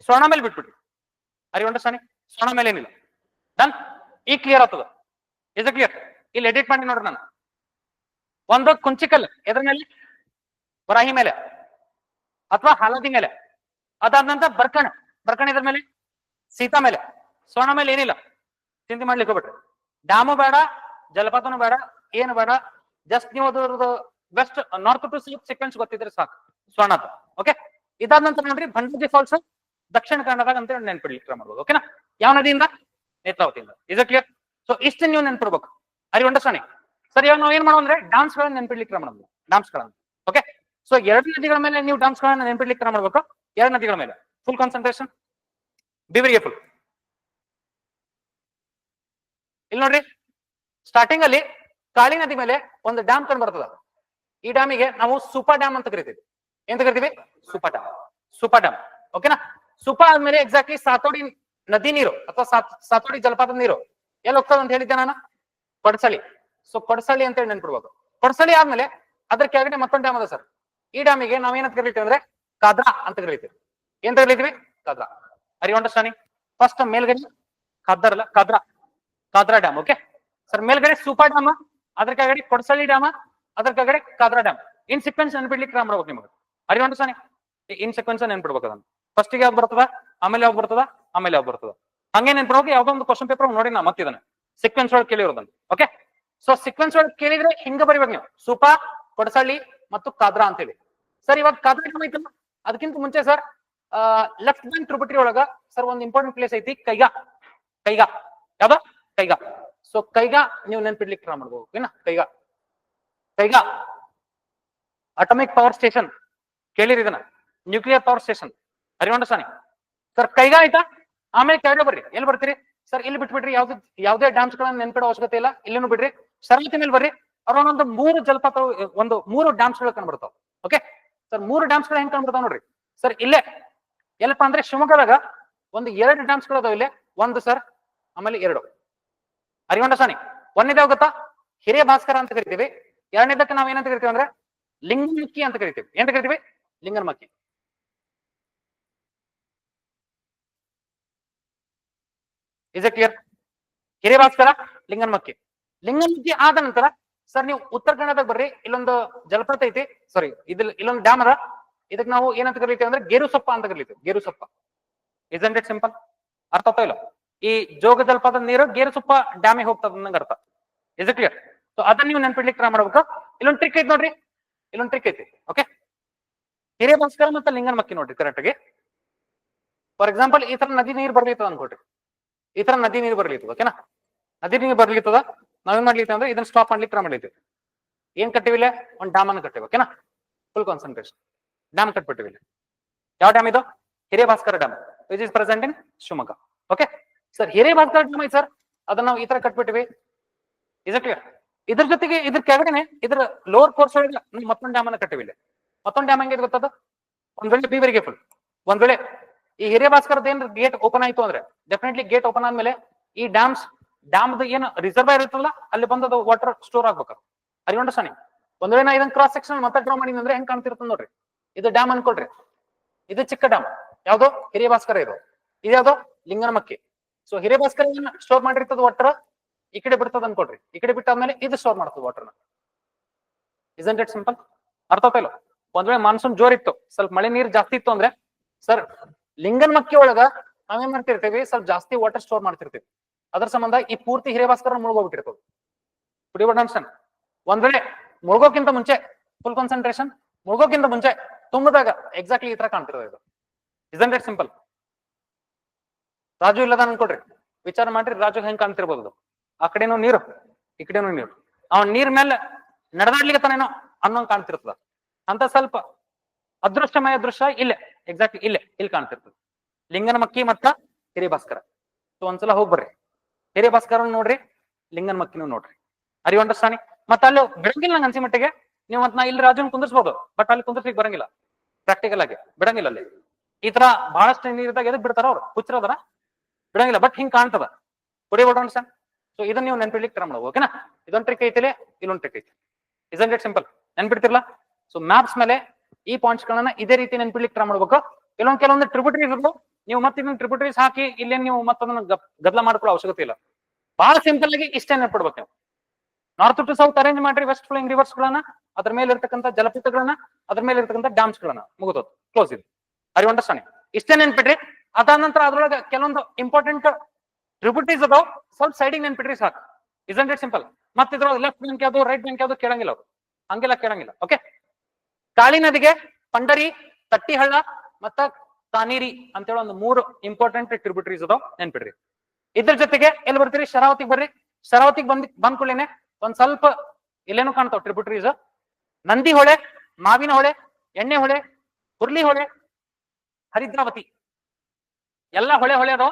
ಸ್ವರ್ಣ ಮೇಲೆ ಬಿಟ್ಬಿಡ್ರಿ ಅರಿ ಅಂಡರ್ಸ್ಟ್ಯಾಂಡಿಂಗ್ ಸ್ವರ್ಣ ಮೇಲೆ ಏನಿಲ್ಲ ಡನ್ ಈ ಕ್ಲಿಯರ್ ಆಗ್ತದ ಇಸ್ ಕ್ಲಿಯರ್ ಇಲ್ಲಿ ಎಡಿಟ್ ಮಾಡಿ ನೋಡ್ರಿ ನಾನು ಒಂದು ಕುಂಚಿಕಲ್ ಎದ್ರ ಮೇಲೆ ವರಾಹಿ ಮೇಲೆ ಅಥವಾ ಹಲದಿ ಮೇಲೆ ಅದಾದ ನಂತರ ಬರ್ಕಣ ಬರ್ಕಣ ಇದ್ರ ಮೇಲೆ ಸೀತಾ ಮೇಲೆ ಸ್ವರ್ಣ ಮೇಲೆ ಏನಿಲ್ಲ ಚಿಂತೆ ಮಾಡ್ಲಿಕ್ಕೆ ಹೋಗ್ಬಿಟ್ರಿ ಡ್ಯಾಮು ಬೇಡ, ಜಲಪಾತನು ಬೇಡ, ಏನು ಬೇಡ ಜಸ್ಟ್ ನೀವು ಅದ್ರದ್ದು west north to south sequence ಗೊತ್ತಿದ್ರೆ ಸಾಕು ಸ್ವರ್ಣದ ಓಕೆ ಇದಾದ ನಂತರ ನೋಡ್ರಿ, ಭಂಡಾಜಿ ಫಾಲ್ಸ್ ದಕ್ಷಿಣ ಕನ್ನಡದಾಗ ಅಂತ ನೆನ್ಪಿಡ್ಲಿಕ್ಕೆ ಕ್ರಮ ಮಾಡ್ಬೋದು ಓಕೆನಾ ಯಾವ ನದಿಯಿಂದ? ನೇತ್ರಾವತಿಯಿಂದ. ಇಸ್ ಕ್ಲಿಯರ್ ಸೊ ಇಷ್ಟು ನೀವು ನೆನ್ಪಿಡ್ಬೇಕು. ಅರಿ ಅಂಡರ್ಸ್ಟ್ಯಾಂಡಿಂಗ್ ಸರ್, ಇವಾಗ ನಾವು ಏನ್ ಮಾಡೋಣ ಅಂದ್ರೆ ಡಾನ್ಸ್ ಗಳನ್ನ ನೆನ್ಪಿಡ್ಲಿಕ್ಕೆ ಕ್ರಮ ಮಾಡೋಣ ಡಾನ್ಸ್ ಗಳನ್ನ ಓಕೆ ಸೊ ಎರಡು ನದಿಗಳ ಮೇಲೆ ನೀವು ಡಾನ್ಸ್ ಗಳನ್ನ ನೆನ್ಪಿಡ್ಲಿಕ್ಕೆ ಕ್ರಮ ಮಾಡ್ಬೇಕು, ಎರಡು ನದಿಗಳ ಮೇಲೆ ಫುಲ್ ಕಾನ್ಸಂಟ್ರೇಷನ್ ಬಿವರಿಗೆ ಫುಲ್ ಇಲ್ಲಿ ನೋಡ್ರಿ ಸ್ಟಾರ್ಟಿಂಗ್ ಅಲ್ಲಿ ಕಾಳಿ ನದಿ ಮೇಲೆ ಒಂದು ಡ್ಯಾಮ್ ಕಂಡು ಬರ್ತದ. ಈ ಡ್ಯಾಮಿಗೆ ನಾವು ಸೂಪರ್ ಡ್ಯಾಮ್ ಅಂತ ಕರಿತೀವಿ. ಎಂತ ಕರಿತೀವಿ? ಸೂಪರ್ ಡ್ಯಾಮ್ ಸೂಪರ್ ಡ್ಯಾಮ್ ಓಕೆನಾ ಸೂಪರ್ ಆದ್ಮೇಲೆ ಎಕ್ಸಾಕ್ಟ್ಲಿ ಸಾತೋಡಿ ನದಿ ನೀರು ಅಥವಾ ಸಾತ್- ಸಾತೋಡಿ ಜಲಪಾತದ ನೀರು ಎಲ್ಲಿ ಹೋಗ್ತದ ಅಂತ ಹೇಳಿದ್ದೆ ನಾನು? ಕೊಡಸಳಿ ಸೊ ಕೊಡಸಳಿ ಅಂತ ಹೇಳಿ ನೆನ್ಪಿಡ್ಬೇಕು. ಕೊಡಸಳಿ ಆದ್ಮೇಲೆ ಅದ್ರ ಕೆಳಗಡೆ ಮತ್ತೊಂದು ಡ್ಯಾಮ್ ಅದ ಸರ್ ಈ ಡ್ಯಾಮಿಗೆ ನಾವೇನಂತ ಕರಿತೀವಿ ಅಂದ್ರೆ ಕಾದ್ರಾ ಅಂತ ಕರಿತೀವಿ. ಏನ್ ಕರಿತೀವಿ? ಕಾದ್ರಾ ಅರಿ ಅಂಡರ್ಸ್ಟ್ಯಾಂಡಿಂಗ್ ಫಸ್ಟ್ ಮೇಲ್ಗಡೆ ಖಾದರ್ ಅಲ್ಲ Kadra Kadra dam okay sir ಮೇಲ್ಗಡೆ ಸೂಪರ್ ಡ್ಯಾಮ್ ಅದ್ರ ಕೆಳಗಡೆ ಕೊಡಸಳ್ಳಿ ಡ್ಯಾಮ್ ಅದ್ರ ಕೆಳಗಡೆ ಕಾದ್ರಾ ಡ್ಯಾಮ್ ಇನ್ ಸೀಕ್ವೆನ್ಸ್ ನೆನ್ಪಿಡ್ಲಿಕ್ಕೆ ರಾಮ್ ಮಾಡ್ಬೇಕು ನಿಮಗೆ. ಅರಿ ಸಾನೆ ಇನ್ ಸೀಕ್ವೆನ್ಸ್ ನೆನ್ಪಿಡ್ಬೇಕು ಅದನ್ನ. ಫಸ್ಟ್ ಯಾವ್ದು ಬರ್ತದ? ಆಮೇಲೆ ಯಾವ್ದು ಬರ್ತದ? ಆಮೇಲೆ ಯಾವ್ದು ಬರ್ತದ? ಹಂಗೆ ನೆನ್ಪಿಡೋಕೆ ಯಾವ್ದೋ ಒಂದು ಕ್ವಶನ್ ಪೇಪರ್ ನೋಡಿ ನಾ ಮತ್ತಿದನ್ನ. ಸೀಕ್ವೆನ್ಸ್ ಒಳಗೆ ಕೇಳಿರೋದನ್ನ ಓಕೆ ಸೊ ಸೀಕ್ವೆನ್ಸ್ ಒಳಗೆ ಕೇಳಿದ್ರೆ ಹಿಂಗ ಬರಿಬೇಕು ನೀವು. ಸೂಪಾ ಕೊಡಸಳ್ಳಿ ಮತ್ತು ಕಾದ್ರಾ ಅಂತೇಳಿ. ಸರ್ ಇವಾಗ ಕಾದ್ರಾ ಡ್ಯಾಮ್ ಐತಲ್ಲ, ಅದಕ್ಕಿಂತ ಮುಂಚೆ ಸರ್ ಲೆಫ್ಟ್ ಬ್ಯಾಂಕ್ ಟ್ರಿಬ್ಯೂಟರಿ ಒಳಗ ಸರ್ ಒಂದು ಇಂಪಾರ್ಟೆಂಟ್ ಪ್ಲೇಸ್ ಐತಿ, ಕೈಗಾ. ಕೈಗಾ. ಯಾವ್ದು? ಕೈಗಾ. ಸೊ ಕೈಗ ನೀವು ನೆನ್ಪಿಡ್ಲಿಕ್ಕೆ ಟ್ರಾ ಮಾಡ್ಬೋದು ಓಕೆನಾ Kaiga. Kaiga. Atomic power station ಕೇಳಿರಿ ಇದನ್ನ. ನ್ಯೂಕ್ಲಿಯರ್ ಪವರ್ ಸ್ಟೇಷನ್ ಅರಿವಂಡಸಾನಿ ಸರ್ ಕೈಗ ಆಯ್ತಾ? ಆಮೇಲೆ ಕೆಳಗಡೆ ಬರ್ರಿ. ಎಲ್ಲಿ ಬರ್ತೀರಿ? ಸರ್ ಇಲ್ಲಿ ಬಿಟ್ಬಿಡ್ರಿ. ಯಾವ್ದು, ಯಾವುದೇ ಡ್ಯಾಮ್ಸ್ ಗಳನ್ನ ನೆನ್ಪಿಡೋ ಅವಶ್ಯಕತೆ ಇಲ್ಲ. ಇಲ್ಲಿನೂ ಬಿಡ್ರಿ. ಸರಳತೆ ಮೇಲೆ ಬರ್ರಿ. ಅವ್ರ ಒಂದೊಂದು ಮೂರು ಜಲಪಾತ ಒಂದು ಮೂರು ಡ್ಯಾಮ್ಸ್ಗಳು ಕಂಡ್ಬಿಡ್ತಾವ ಓಕೆ ಸರ್ ಮೂರು ಡ್ಯಾಮ್ಸ್ಗಳು ಹೆಂಗ್ ಕಂಡ್ಬಿಡ್ತಾವ ನೋಡ್ರಿ. ಸರ್ ಇಲ್ಲೇ. ಎಲ್ಲಪ್ಪ ಅಂದ್ರೆ ಶಿವಮೊಗ್ಗದಾಗ ಒಂದು ಎರಡು ಡ್ಯಾಮ್ಸ್ಗಳು ಅದಾವ ಇಲ್ಲೇ. ಒಂದು ಸರ್ ಆಮೇಲೆ ಎರಡು. ಅರಿವಂಡಸಾನಿ ಒಂದನೇದೇ ಗೊತ್ತಾ ಹಿರಿಯ ಭಾಸ್ಕರ ಅಂತ ಕರಿತೀವಿ. ಎರಡನೇದಕ್ಕೆ ನಾವ್ ಏನಂತ ಕರಿತೀವಿ ಅಂದ್ರೆ ಲಿಂಗಮಕ್ಕಿ ಅಂತ ಕರಿತೀವಿ. ಏನಂತ ಕರಿತೀವಿ? ಲಿಂಗನಮಕ್ಕಿ ಇಸ್ ಇಟ್ ಕ್ಲಿಯರ್ ಹಿರಿಯ ಭಾಸ್ಕರ ಲಿಂಗನಮಕ್ಕಿ ಲಿಂಗನಮಕ್ಕಿ ಆದ ನಂತರ, ಸರ್ ನೀವು ಉತ್ತರ ಕನ್ನಡದಾಗ ಬರ್ರಿ, ಇಲ್ಲೊಂದು ಜಲಪಾತ ಐತಿ ಸಾರಿ ಇದ್ ಇಲ್ಲೊಂದು ಡ್ಯಾಮ್ ಅದ ಇದಕ್ಕೆ ನಾವು ಏನಂತ ಕರಿತೀವಿ ಅಂದ್ರೆ ಗೇರು ಸೊಪ್ಪ ಅಂತ ಕರಿತೀವಿ ಗೇರು ಸೊಪ್ಪ ಅಂಡ್ ಇಟ್ ಸಿಂಪಲ್ ಅರ್ಥ ಇಲ್ಲ? ಈ ಜೋಗ ಜಲಪಾತದ ನೀರು ಗೇರುಸುಪ್ಪ ಡ್ಯಾಮಿಗೆ ಹೋಗ್ತದ ಅನ್ನಂಗ ಅರ್ಥ. ಇಸ್ ಕ್ಲಿಯರ್ ಸೊ ಅದನ್ನ ನೀವು ನೆನ್ಪಿಡ್ಲಿಕ್ಕೆ ಟ್ರೈ ಮಾಡ್ಬೇಕು. ಇಲ್ಲೊಂದು ಟ್ರಿಕ್ ಐತಿ ನೋಡ್ರಿ. ಇಲ್ಲೊಂದು ಟ್ರಿಕ್ ಐತಿ ಓಕೆ ಹಿರಿಯ ಭಾಸ್ಕರ ಮತ್ತೆ ಲಿಂಗನ ಮಕ್ಕಿ ನೋಡ್ರಿ ಕರೆಕ್ಟ್ ಆಗಿ. ಫಾರ್ ಎಕ್ಸಾಂಪಲ್ ಈ ತರ ನದಿ ನೀರು ಬರ್ಲಿತ್ತದ ಅನ್ಕೊಡ್ರಿ ಈ ತರ ನದಿ ನೀರು ಬರ್ಲಿತ್ತು ಓಕೆನಾ ನದಿ ನೀರು ಬರ್ಲಿತ್ತದ ನಾವೇನ್ ಮಾಡ್ಲಿಕ್ಕೆ ಅಂದ್ರೆ ಇದನ್ನ ಸ್ಟಾಪ್ ಮಾಡ್ಲಿಕ್ಕೆ ಟ್ರೈ ಮಾಡ್ಲಿತ್ತು ಏನ್ ಕಟ್ಟಿವಿಲ್ಲ ಒಂದು ಡ್ಯಾಮ್ ಅನ್ನು ಕಟ್ಟಿವಿ ಓಕೆನಾ ಫುಲ್ ಕಾನ್ಸಂಟ್ರೇಷನ್ ಡ್ಯಾಮ್ ಕಟ್ಬಿಟ್ಟಿವಿ. ಯಾವ ಡ್ಯಾಮ್ ಇದು? ಹಿರಿಯ Bhaskara dam which is present in Shivamogga okay sir Hire Bhaskara sir ಅದನ್ನ ನಾವು ಈ ತರ ಕಟ್ಬಿಟ್ಟಿವಿ. ಇಸ್ ಕ್ಲಿಯರ್ ಇದ್ರ ಜೊತೆಗೆ ಇದ್ರ ಕೆಳಗಡೆ ಇದ್ರ ಲೋವರ್ ಕೋರ್ಸ್ ಒಳಗೆ ಮತ್ತೊಂದು ಡ್ಯಾಮ್ ಅನ್ನ ಕಟ್ಟಿವಿ ಇಲ್ಲಿ. ಮತ್ತೊಂದು ಡ್ಯಾಮ್ ಹೆಂಗಿದೆ ಗೊತ್ತದ ಒಂದ್ ವೇಳೆ ಬೀವರಿಗೆ ಫುಲ್ ಒಂದ್ ವೇಳೆ ಈ ಹಿರಿಯ ಭಾಸ್ಕರದ ಏನ್ ಗೇಟ್ ಓಪನ್ ಆಯ್ತು ಅಂದ್ರೆ ಡೆಫಿನೆಟ್ಲಿ ಗೇಟ್ ಓಪನ್ ಆದ್ಮೇಲೆ ಈ ಡ್ಯಾಮ್ಸ್ ಡ್ಯಾಮ್ ಏನು ರಿಸರ್ವ್ ಇರುತ್ತಲ್ಲ, ಅಲ್ಲಿ ಬಂದದ ವಾಟರ್ ಸ್ಟೋರ್ ಆಗ್ಬೇಕು. ಅರಿ ಅಂಡರ್ಸ್ಟ್ಯಾಂಡಿಂಗ್ ಒಂದ್ ವೇಳೆ ನಾ ಇದನ್ನ ಕ್ರಾಸ್ ಸೆಕ್ಷನ್ ಮತ್ತೆ ಡ್ರಾ ಮಾಡಿದ್ರೆ ಅಂದ್ರೆ ಹೆಂಗ್ ಕಾಣ್ತಿರ್ತದ ನೋಡ್ರಿ. ಇದು ಡ್ಯಾಮ್ ಅನ್ಕೊಳ್ರಿ. ಇದು ಚಿಕ್ಕ ಡ್ಯಾಮ್ ಯಾವ್ದು? ಹಿರಿಯಭಾಸ್ಕರ ಇದು. ಇದ್ಯಾವ್ದು ಲಿಂಗನಮಕ್ಕಿ. ಸೊ ಹಿರಿಯಭಾಸ್ಕರ ಸ್ಟೋರ್ ಮಾಡಿರ್ತದ ವಾಟರ್ ಈ ಕಡೆ ಬಿಡ್ತದ ಅನ್ಕೊಡ್ರಿ ಈ ಕಡೆ ಬಿಟ್ಟಾದ್ಮೇಲೆ ಇದು ಸ್ಟೋರ್ ಮಾಡ್ತದ ವಾಟರ್ನ ಇಸಂಟ್ ಇಟ್ ಸಿಂಪಲ್ ಅರ್ಥ ಆಯ್ತಲ್ಲ ಒಂದ್ ವೇಳೆ ಮಾನ್ಸೂನ್ ಜೋರ್ ಇತ್ತು ಸ್ವಲ್ಪ ಮಳೆ ನೀರು ಜಾಸ್ತಿ ಇತ್ತು ಅಂದ್ರೆ ಸರ್ ಲಿಂಗನಮಕ್ಕಿ ಒಳಗ ನಾವೇನ್ ಮಾಡ್ತಿರ್ತೀವಿ? ಸ್ವಲ್ಪ ಜಾಸ್ತಿ ವಾಟರ್ ಸ್ಟೋರ್ ಮಾಡ್ತಿರ್ತೀವಿ. ಅದ್ರ ಸಂಬಂಧ ಈ ಪೂರ್ತಿ ಹಿರೇಭಾಸ್ಕರ ಮುಳುಗೋಗ್ಬಿಟ್ಟಿರ್ತದೆ. ಕುಡಿಯೋಣ ಒಂದ್ ವೇಳೆ ಮುಳುಗೋಕ್ಕಿಂತ ಮುಂಚೆ ಫುಲ್ ಕಾನ್ಸಂಟ್ರೇಷನ್ ಮುಳುಗೋಕ್ಕಿಂತ ಮುಂಚೆ ತುಂಬದಾಗ ಎಕ್ಸಾಕ್ಟ್ಲಿ ಈ ತರ ಕಾಣ್ತಿರೋದು ಇದು. ಇಟ್ ಸಿಂಪಲ್ ರಾಜು ಇಲ್ಲದ ಅನ್ಕೊಡ್ರಿ ವಿಚಾರ ಮಾಡ್ರಿ ರಾಜು ಹೆಂಗ್ ಕಾಣ್ತಿರ್ಬೋದು. ಆ ಕಡೆನೂ ನೀರು, ಈ ಕಡೆನೂ ನೀರು. ಅವನ್ ನೀರ್ ಮೇಲೆ ನಡೆದಾಡ್ಲಿಕ್ಕೆ ತಾನೇನೋ ಅನ್ನೋಂಗ್ ಕಾಣ್ತಿರ್ತದ. ಅಂತ ಸ್ವಲ್ಪ ಅದೃಷ್ಟಮಯ ದೃಶ್ಯ ಇಲ್ಲೇ ಎಕ್ಸಾಕ್ಟ್ಲಿ ಇಲ್ಲೇ, ಇಲ್ಲಿ ಕಾಣ್ತಿರ್ತದೆ. ಲಿಂಗನಮಕ್ಕಿ ಮತ್ತ ಹಿರಿಭಾಸ್ಕರ ಸೊ ಒಂದ್ಸಲ ಹೋಗ್ಬರ್ರಿ ಬರ್ರಿ. ಹಿರಿಭಾಸ್ಕರ ನೋಡ್ರಿ, ಲಿಂಗನ ಮಕ್ಕಿನೂ ನೋಡ್ರಿ. ಅರಿ ಅಂಡರ್ಸ್ಟ್ಯಾಂಡಿಂಗ್ ಮತ್ತೆ ಅಲ್ಲಿ ಬಿಡಂಗಿಲ್ಲ ನಂಗೆ ಅನ್ಸಿ ಮಟ್ಟಿಗೆ. ನೀವು ಮತ್ ನಾ ಇಲ್ಲಿ ರಾಜನ್ ಕುಂದಿರ್ಸ್ಬೋದು ಬಟ್ ಅಲ್ಲಿ ಕುಂದಿರ್ಲಿಕ್ಕೆ ಬರಂಗಿಲ್ಲ. ಪ್ರಾಕ್ಟಿಕಲ್ ಆಗಿ, ಬಿಡಂಗಿಲ್ಲ ಅಲ್ಲಿ. ಈ ತರ ಬಹಳಷ್ಟು ನೀರಿದಾಗ ಎದಕ್ ಬಿಡ್ತಾರ ಅವ್ರು ಹುಚ್ಚರದಾರ ಬಿಡಂಗಿಲ್ಲ ಬಟ್ ಹಿಂಗ್ ಕಾಣ್ತದ. ಬಿಡೋಣ ಸರ್ ಸೊ ಇದನ್ನ ನೀವು ನೆನ್ಪಿಡ್ಲಿಕ್ಕೆ ಟ್ರೈ ಮಾಡೋದು ಓಕೆನಾ ಇದೊಂದು ಟ್ರಿಕ್ ಐತಿಲಿ ಇಲ್ಲೊಂದು ಟ್ರಿಕ್ ಐತಿ. ಇಸಂಟ್ ಇಟ್ ಸಿಂಪಲ್ ನೆನ್ಪಿಡ್ತಿರ್ಲ? ಸೊ ಮ್ಯಾಪ್ಸ್ ಮೇಲೆ ಈ ಪಾಯಿಂಟ್ಸ್ ಗಳನ್ನ ಇದೇ ರೀತಿ ನೆನ್ಪಿಡ್ಲಿಕ್ಕೆ ಟ್ರೈ ಮಾಡ್ಬೇಕು. ಕೆಲವೊಂದ್ ಕೆಲವೊಂದು ಟ್ರಿಬ್ಯೂಟರೀಸ್ ಇರ್ಬೋದು. ನೀವು ಮತ್ತೆ ಇದನ್ನ ಟ್ರಿಬ್ಯೂಟರೀಸ್ ಹಾಕಿ, ಇಲ್ಲೇ ನೀವು ಮತ್ತೆ ಅದನ್ನ ಗದ್ದಲ ಮಾಡ್ಕೊಳ್ಳೋ ಅವಶ್ಯಕತೆ ಇಲ್ಲ. ಬಹಳ ಸಿಂಪಲ್ ಆಗಿ ಇಷ್ಟೇ ನೆನ್ಪಿಡ್ಬೇಕು ನೀವು. ನಾರ್ತ್ ಟು ಸೌತ್ ಅರೇಂಜ್ ಮಾಡ್ರಿ ವೆಸ್ಟ್ ಫ್ಲೋಯಿಂಗ್ ರಿವರ್ಸ್ ಗಳನ್ನ, ಅದ್ರ ಮೇಲೆ ಇರ್ತಕ್ಕಂಥ ಜಲಪಾತಗಳನ್ನ ಅದ್ರ ಮೇಲೆ ಇರ್ತಕ್ಕಂಥ ಡ್ಯಾಮ್ಸ್ ಗಳನ್ನ ಮುಗಿದೋದು ಕ್ಲೋಸ್ ಇದು. ಅರಿ ಅಂಡರ್ಸ್ಟ್ಯಾಂಡಿಂಗ್ ಇಷ್ಟೇ ನೆನ್ಪಿಡ್ರಿ. ಅದಾದ ನಂತರ ಅದ್ರೊಳಗೆ ಕೆಲವೊಂದು ಇಂಪಾರ್ಟೆಂಟ್ ಟ್ರಿಬ್ಯೂಟೀಸ್ ಅದಾವ. ಸ್ವಲ್ಪ ಸೈಡಿಗೆ ನೆನ್ಪಿಡ್ರಿ ಸಾಕು. ಇಸಂಟ್ ಇಟ್ ಸಿಂಪಲ್ ಮತ್ತೆ ಇದ್ರೊಳಗೆ ಲೆಫ್ಟ್ ಬ್ಯಾಂಕ್ ಯಾವ್ದು ರೈಟ್ ಬ್ಯಾಂಕ್ ಯಾವ್ದು ಕೇಳಂಗಿಲ್ಲ ಅವ್ರು. ಹಂಗೆಲ್ಲ ಕೇಳಂಗಿಲ್ಲ ಓಕೆ ಕಾಳಿ ನದಿಗೆ ಪಂಡರಿ, ತಟ್ಟಿಹಳ್ಳ ಮತ್ತ ತಾನೀರಿ ಅಂತೇಳಿ ಒಂದು ಮೂರು ಇಂಪಾರ್ಟೆಂಟ್ ಟ್ರಿಬ್ಯೂಟರೀಸ್ ಅದಾವ ನೆನ್ಪಿಡ್ರಿ. ಇದ್ರ ಜೊತೆಗೆ ಎಲ್ಲಿ ಬರ್ತೀರಿ? ಶರಾವತಿಗೆ ಬರ್ರಿ. ಶರಾವತಿಗೆ ಬಂದ್ ಬಂದ್ ಕೂಡಲೇನೆ ಒಂದ್ ಸ್ವಲ್ಪ ಇಲ್ಲೇನು ಕಾಣ್ತಾವ ಟ್ರಿಬ್ಯೂಟರೀಸ್ ನಂದಿ ಹೊಳೆ, ಮಾವಿನ ಹೊಳೆ, ಎಣ್ಣೆ ಹೊಳೆ ಹುರ್ಲಿ ಹೊಳೆ, ಹರಿದ್ರಾವತಿ. ಎಲ್ಲ ಹೊಳೆ ಹೊಳೆ ಅದಾವ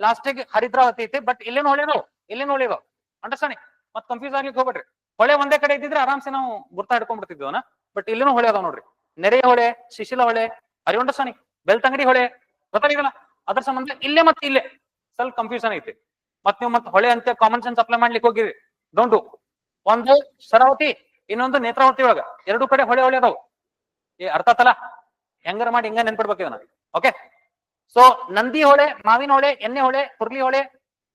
ಲಾಸ್ಟಿಗೆ ಹರಿದ್ರಾವತಿ ಐತಿ ಬಟ್ ಇಲ್ಲಿನ ಹೊಳೆದು, ಇಲ್ಲಿನ ಇಲ್ಲೇನು ಹೊಳೆ ಅದಾವ ಅಂಡರ್ಸ್ಟ್ಯಾಂಡಿಂಗ್ ಮತ್ ಕನ್ಫ್ಯೂಸ್ ಆಗ್ಲಿಕ್ಕೆ ಹೋಗ್ಬೇಡ್ರಿ. ಹೊಳೆ ಒಂದೇ ಕಡೆ ಇದ್ದಿದ್ರೆ ಆರಾಮ್ಸೆ ನಾವು ಗುರ್ತಾ ಹಿಡ್ಕೊಂಡ್ಬಿಡ್ತಿದ್ವನ ಬಟ್ ಇಲ್ಲಿನೂ ಹೊಳೆ ಅದಾವ ನೋಡ್ರಿ. ನೆರೆಯ ಹೊಳೆ, ಶಿಶಿಲ ಹೊಳೆ ಅರಿ ಅಂಡರ್ಸ್ಟ್ಯಾಂಡಿಂಗ್ ಬೆಳ್ತಂಗಡಿ ಹೊಳೆ ಗೊತ್ತಾಗಿದಲ್ಲ ಅದ್ರ ಸಂಬಂಧ ಇಲ್ಲೇ ಮತ್ತೆ ಇಲ್ಲೇ ಸ್ವಲ್ಪ ಕನ್ಫ್ಯೂಷನ್ ಐತಿ. ಮತ್ ನೀವು ಮತ್ತೆ ಹೊಳೆ ಅಂತ ಕಾಮನ್ ಸೆನ್ಸ್ ಅಪ್ಲೈ ಮಾಡ್ಲಿಕ್ಕೆ ಹೋಗಿರಿ. ಡೋಂಟು ಒಂದು ಶರಾವತಿ, ಇನ್ನೊಂದು ನೇತ್ರಾವತಿ ಒಳಗ. ಎರಡು ಕಡೆ ಹೊಳೆ ಹೊಳೆ ಅದಾವು. ಏ, ಅರ್ಥ ಆತಲ್ಲ? ಹೆಂಗಾರ ಮಾಡಿ ಹಿಂಗ ನೆನ್ಪಿಡ್ಬೇಕು ಇದನ್ನ. ಓಕೆ ಸೊ ನಂದಿ ಹೊಳೆ, ಮಾವಿನ ಹೊಳೆ, ಎಣ್ಣೆ ಹೊಳೆ ಹುರ್ಲಿ ಹೊಳೆ,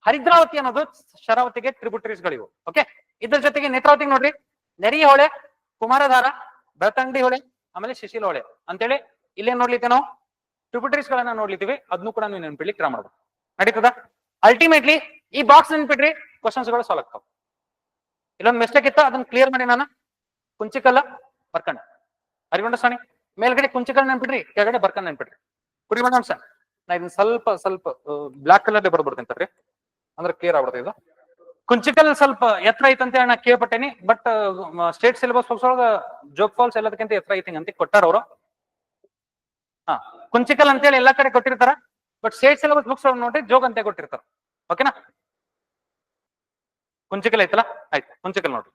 ಹರಿದ್ರಾವತಿ ಅನ್ನೋದು ಶರಾವತಿಗೆ ಟ್ರಿಬ್ಯೂಟರೀಸ್ ಗಳಿವು ಓಕೆ ಇದ್ರ ಜೊತೆಗೆ ನೇತ್ರಾವತಿಗೆ ನೋಡ್ರಿ. ನೆರಿ ಹೊಳೆ, ಕುಮಾರಧಾರ, ಬೆಳತಂಗಡಿ ಹೊಳೆ, ಆಮೇಲೆ ಶಿಶಿಲ ಹೊಳೆ. ಅಂತೇಳಿ ಇಲ್ಲೇ ನೋಡ್ಲಿಕ್ಕೆ ನಾವು? ಟ್ರಿಬ್ಯೂಟರೀಸ್ ಗಳನ್ನ ನೋಡ್ಲಿತ್ತೀವಿ ಅದನ್ನು ಕೂಡ ನೀವು ನೆನ್ಪಿಡ್ಲಿ ಕ್ರಮ ಮಾಡ್ಬೋದು. ನಡೀತದ? ಅಲ್ಟಿಮೇಟ್ಲಿ ಈ ಬಾಕ್ಸ್ ನೆನ್ಪಿಡ್ರಿ ಕ್ವಶನ್ಸ್ಗಳು ಸಾಲ್ವ್ ಆಗ್ತಾವ. ಇಲ್ಲೊಂದು ಮಿಸ್ಟೇಕ್ ಇತ್ತ, ಅದನ್ನ ಕ್ಲಿಯರ್ ಮಾಡಿ ನಾನು. ಕುಂಚಿಕಲ್ಲ, ಬರ್ಕಂಡ್. ಅರಿಗೊಂಡ ಸಾಣಿ ಮೇಲ್ಗಡೆ ಕುಂಚಿಕಲ್ ನೆನ್ಪಿಡ್ರಿ, ಕೆಳಗಡೆ ಬರ್ಕಂಡ್ ನೆನ್ಪಿಡ್ರಿ. ಕುಡಿಬೋಣ ಅನ್ಸ ನಾ ಇದನ್ನ ಸ್ವಲ್ಪ ಸ್ವಲ್ಪ ಬ್ಲಾಕ್ ಕಲರ್ ಬರ್ದು ಬಿಡ್ತೀನಿ ತಡ್ರಿ. ಅಂದ್ರೆ ಕ್ಲಿಯರ್ ಆಗ್ಬಿಡ್ತದೆ ಇದು. ಕುಂಚಿಕಲ್ ಸ್ವಲ್ಪ ಎತ್ತರ ಐತಂತ ಹೇಳಿ ನಾ ಕೇಳ್ಪಟ್ಟೇನಿ ಬಟ್ ಸ್ಟೇಟ್ ಸಿಲೆಬಸ್ ಬುಕ್ಸ್ ಒಳಗ ಜೋಗ್ ಫಾಲ್ಸ್ ಎಲ್ಲದಕ್ಕಿಂತ ಎತ್ತರ ಐತಿ ಅಂತ ಕೊಟ್ಟಾರ ಅವರು. ಹಾ ಕುಂಚಿಕಲ್ ಅಂತೇಳಿ ಎಲ್ಲಾ ಕಡೆ ಕೊಟ್ಟಿರ್ತಾರ. ಬಟ್ ಸ್ಟೇಟ್ ಸಿಲೆಬಸ್ ಬುಕ್ಸ್ ಒಳಗೆ ನೋಡ್ರಿ ಜೋಗ್ ಅಂತ ಕೊಟ್ಟಿರ್ತಾರ. ಓಕೆನಾ ಕುಂಚಿಕಲ್ ಐತಲ್ಲ? ಆಯ್ತು ಕುಂಚಿಕಲ್ ನೋಡ್ರಿ.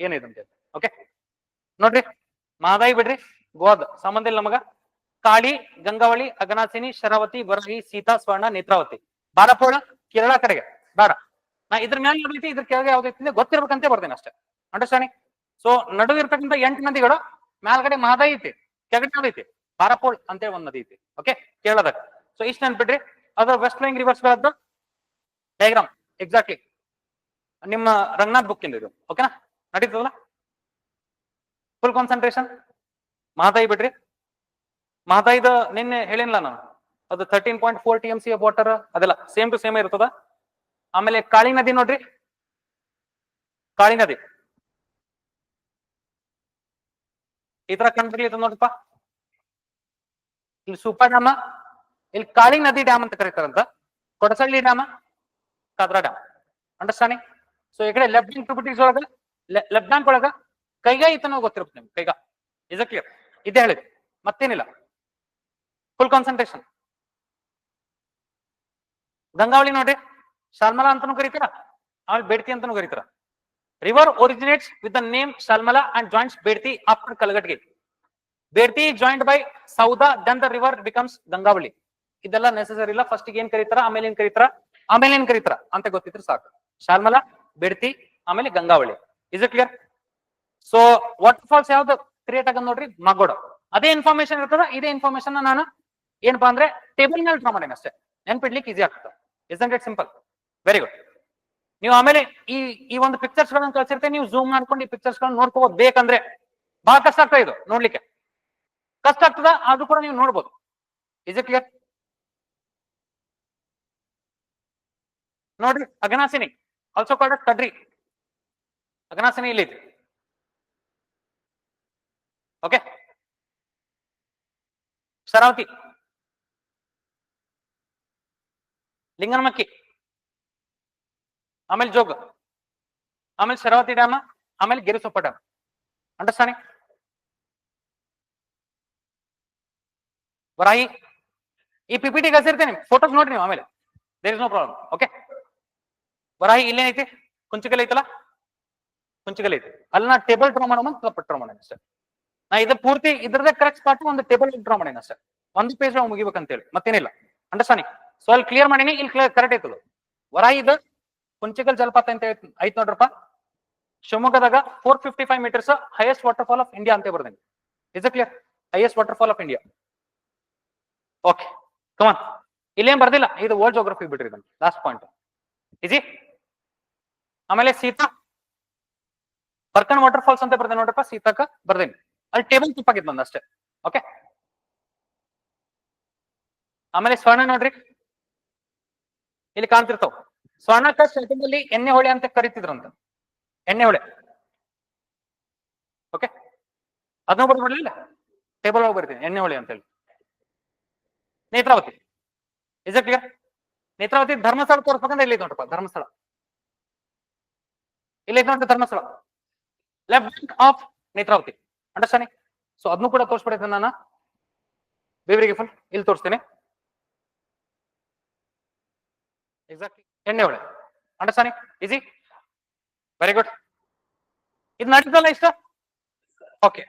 ಏನಿದೆ ಅಂತ ಓಕೆ ನೋಡ್ರಿ ಮಾದಾಯಿ ಬಿಡ್ರಿ. ಗೋವಾದ ಸಂಬಂಧ ಇಲ್ಲ ನಮಗ. ಕಾಳಿ, ಗಂಗಾವಳಿ, ಅಗನಾಸಿನಿ, ಶರಾವತಿ ಬರಹಿ ಸೀತಾ, ಸ್ವರ್ಣ, ನೇತ್ರಾವತಿ. ಬಾರಪೋಳ ಕೇರಳ ಕಡೆಗೆ. ಬೇಡ. ನಾ ಇದ್ರ ಮೇಲೆ ಯಾವ್ದೈತಿ ಇದ್ರ ಕೆಳಗೆ ಯಾವ್ದೈತಿ ಗೊತ್ತಿರ್ಬೇಕಂತ ಬರ್ತೀನಿ ಅಷ್ಟೇ. ಅಂಡರ್ಸ್ಟ್ಯಾಂಡಿಂಗ್ ಸೊ ನಡುವೆ ಇರ್ತಕ್ಕಂಥ ಎಂಟು ನದಿಗಳು ಮೇಲ್ಗಡೆ ಮಹದಾಯಿ ಐತಿ ಕೆಳಗಡೆ ಯಾವ್ದೈತಿ ಬಾರಪೋಳ್ ಅಂತೇಳಿ ಒಂದ್ ನದಿ ಐತಿ ಓಕೆ ಕೇರಳದಾಗ. ಸೊ ಇಷ್ಟ ನೆನ್ಪಿಡ್ರಿ. ಅದು ವೆಸ್ಟ್ ಫ್ಲೈಂಗ್ ರಿವರ್ಸ್ ಗಳದ್ದು ಡಯಾಗ್ರಾಮ್ ಎಕ್ಸಾಕ್ಟ್ಲಿ ನಿಮ್ಮ ರಂಗನಾಥ್ ಬುಕ್ ಇಂದ ಇದು ಓಕೆನಾ ನಡೀತದಲ್ಲ? ಫುಲ್ ಕಾನ್ಸಂಟ್ರೇಷನ್ ಮಹದಾಯಿ ಬಿಡ್ರಿ. ಮಹದಾಯಿದ ನಿನ್ನೆ ಹೇಳಿನ್ಲ ನಾನು. ಅದು thirteen point four T M C water ಅದೆಲ್ಲ ಸೇಮ್ ಟು ಸೇಮ್ ಇರ್ತದ. ಆಮೇಲೆ ಕಾಳಿ ನದಿ ನೋಡ್ರಿ. ಕಾಳಿ ನದಿ. ಈ ತರ ಕಂಡ್ರಿಲಿದೆ ನೋಡ್ರಪ್ಪ. ಇಲ್ಲಿ ಸೂಪರ್ ಡ್ಯಾಮ, ಇಲ್ಲಿ ಕಾಳಿ ನದಿ ಡ್ಯಾಮ್ ಅಂತ ಕರೀತಾರಂತ. Kodasalli dam, Kadra dam. Understanding so ಈ ಕಡೆ ಲೆಫ್ಟ್ ಬ್ಯಾಂಕ್ ಟ್ರಿಬ್ಯೂಟರೀಸ್ ಒಳಗ ಲೆಫ್ಟ್ ಬ್ಯಾಂಕ್ ಒಳಗ ಕೈಗಾ ಈತನೋ ಗೊತ್ತಿರುತ್ತೆ ನಿಮ್ಗೆ, ಕೈಗಾ. ಇಸ್ ಕ್ಲಿಯರ್ ಇದೇ ಹೇಳಿದ್ ಮತ್ತೇನಿಲ್ಲ. ಫುಲ್ ಕಾನ್ಸಂಟ್ರೇಷನ್ ಗಂಗಾವಳಿ ನೋಡ್ರಿ, ಶಾಲ್ಮಲಾ ಅಂತಾನು ಕರೀತಾರ? ಆಮೇಲೆ ಬೇಡ್ತಿ ಅಂತಾನು ಕರೀತಾರ? River originates with the name Shalmala and joints Bedti after Kalghatgi Bedti joint by Sauda then the river becomes Gangavali. ಇದೆಲ್ಲ ನೆಸೆಸರಿ ಇಲ್ಲ. ಫಸ್ಟ್ ಏನ್ ಕರೀತಾರ? ಆಮೇಲೆ ಏನ್ ಕರೀತಾರ? ಆಮೇಲೆ ಏನ್ ಕರೀತಾರ? ಅಂತ ಗೊತ್ತಿದ್ರೆ ಸಾಕು. ಶಾಲ್ಮಲಾ, ಬೇಡ್ತಿ, ಆಮೇಲೆ Gangavali. Is it clear so water falls ಯಾವ್ದು? ಕ್ರಿಯೇಟ್ ಆಗದ್ ನೋಡ್ರಿ ಮಗೋಡ ಅದೇ ಇನ್ಫಾರ್ಮೇಶನ್ ಇರ್ತದ, ಇದೇ ಇನ್ಫಾರ್ಮೇಶನ್ ನಾನು ಏನಪ್ಪಾ ಅಂದ್ರೆ ಟೇಬಲ್ನಲ್ಲಿ ಡ್ರಾ ಮಾಡಿ ಅಷ್ಟೇ. ನೆನ್ಪಿಡ್ಲಿಕ್ಕೆ ಈಸಿ ಆಗ್ತದೆ is it simple very good ನೀವು ಆಮೇಲೆ ಈ ಈ ಒಂದು ಪಿಕ್ಚರ್ಸ್ ಗಳನ್ನ ಕಳ್ಸಿರ್ತೇನೆ ನೀವು ಝೂಮ್ ಮಾಡ್ಕೊಂಡು ಈ ಪಿಕ್ಚರ್ಸ್ ಗಳನ್ನ ನೋಡ್ಕೋಬಹುದು ಬೇಕಂದ್ರೆ ಬಹಳ ಕಷ್ಟ ಆಗ್ತಾ ಇದು ನೋಡ್ಲಿಕ್ಕೆ. ಕಷ್ಟ ಆಗ್ತದ, ಆದ್ರೂ ಕೂಡ ನೀವು ನೋಡ್ಬೋದು. ಇಸ್ ಇಟ್ ಕ್ಲಿಯರ್ ನೋಡ್ರಿ ಅಗನಾಸಿನಿ ಆಲ್ಸೋ ಕಾಲ್ಡ್ ಕಡ್ರಿ ಅಗನಾಸಿನಿ ಇಲ್ಲಿ ಓಕೆ ಶರಾವತಿ ಲಿಂಗನಮಕ್ಕಿ. ಆಮೇಲೆ ಜೋಗ. ಆಮೇಲೆ ಶರಾವತಿ ಡ್ಯಾಮ್, ಆಮೇಲೆ ಗಿರಿಸೊಪ್ಪ ಡ್ಯಾಮ್. ಅಂಡರ್ಸ್ಟ್ಯಾಂಡಿಂಗ್ ವರಾಯಿ ಈ ಪಿ ಪಿ ಟಿ ಫೋಟೋಸ್ ನೋಡ್ರಿ ನೀವು ಆಮೇಲೆ. There is no problem okay Varahi ಇಲ್ಲೇನೈತಿ? Kunchikal ಐತಲ್ಲ ಕುಂಚಿಕಲ್ ಐತಿ ಅಲ್ಲಿ ನಾ ಟೇಬಲ್ ಡ್ರಾ ಮಾಡೋ ಸ್ವಲ್ಪ ಡ್ರಾ ಮಾಡೋಣ ಸರ್ ನಾ ಇದು ಪೂರ್ತಿ ಇದ್ರದ ಕರೆಕ್ಟ್ ಸ್ಪಾಟ್ ಒಂದು ಟೇಬಲ್ ಡ್ರಾ ಮಾಡೀನಿ ಅಷ್ಟೇ. ಒಂದು ಪೇಜ್ ಮುಗಿಬೇಕಂತೇಳಿ. ಮತ್ತೇನಿಲ್ಲ. ಅಂಡರ್ಸ್ಟ್ಯಾಂಡಿಂಗ್ ಸೊ ಅಲ್ಲಿ ಕ್ಲಿಯರ್ ಮಾಡೀನಿ ಇಲ್ಲಿ ಕ್ಲಿಯರ್ ಕರೆಕ್ಟ್ ಐತದು ವರಾಯಿ ಇದು. ಕುಂಚಿಕಲ್ ಜಲಪಾತ ಅಂತ ಐತ್ ನೋಡ್ರಪ್ಪ. ಶಿವಮೊಗ್ಗದಾಗ four fifty five metres highest water fall of India ಅಂತ ಬರ್ದೇನೆ is clear highest water fall of India okay come on ಇಲ್ಲೇನ್ ಬರ್ದಿಲ್ಲ. ಇದು ವರ್ಲ್ಡ್ ಜೋಗ್ರಫಿ ಬಿಡ್ರಿ ಇದನ್ನ. ಲಾಸ್ಟ್ ಪಾಯಿಂಟ್ ಇಜಿ ಆಮೇಲೆ ಸೀತಾ. ಬರ್ಕನ್ ವಾಟರ್ ಫಾಲ್ಸ್ ಅಂತ ಬರ್ದೇನೆ ನೋಡ್ರಪ್ಪ ಸೀತಾಕ ಬರ್ದೇನಿ. ಅಲ್ಲಿ ಟೇಬಲ್ ತುಪ್ಪಾಗಿತ್ತು ಬಂದ ಅಷ್ಟೇ. ಓಕೆ ಆಮೇಲೆ ಸ್ವರ್ಣ ನೋಡ್ರಿ. ಇಲ್ಲಿ ಕಾಣ್ತಿರ್ತಾವ. ಸ್ವರ್ಣಕ ಸ್ಟಾರ್ಟಿಂಗ್ ಅಲ್ಲಿ ಎಣ್ಣೆ ಹೊಳೆ ಅಂತ ಕರಿತಿದ್ರಂತ. ಎಣ್ಣೆ ಹೊಳೆ. ಓಕೆ ಅದನ್ನ ಬರ್ಬಿಡ್ಲಿಲ್ಲ ಟೇಬಲ್ ಒಳಗೆ ಬರ್ತೀನಿ, ಎಣ್ಣೆ ಹೊಳೆ ಅಂತ ಹೇಳಿ. ನೇತ್ರಾವತಿ. ಇಸ್ ಕ್ಲಿಯರ್ ನೇತ್ರಾವತಿ ಧರ್ಮಸ್ಥಳ ತೋರಿಸ್ಬೇಕಂದ್ರೆ ಇಲ್ಲಿ ನೋಡ್ರಪ್ಪ ಧರ್ಮಸ್ಥಳ. ಇಲ್ಲಿ ನೋಡ್ರಿ Dharmasthala. Left of Netravati. Understanding so ಅದನ್ನು ಕೂಡ ತೋರಿಸ್ಬಿಡ್ತೀನಿ ನಾನು. ಬೇವರಿಗೆ ಫುಲ್ ಇಲ್ಲಿ ತೋರಿಸ್ತೇನೆ. ಎಕ್ಸಾಕ್ಟ್ಲಿ ಎಣ್ಣೆ ಹೊಳೆ ಅಂಡರ್ಸ್ಟ್ಯಾಂಡಿಂಗ್ ಈಸಿ ವೆರಿ ಗುಡ್ ಇದು ನಡೀತಲ್ಲ ಇಷ್ಟ ಓಕೆ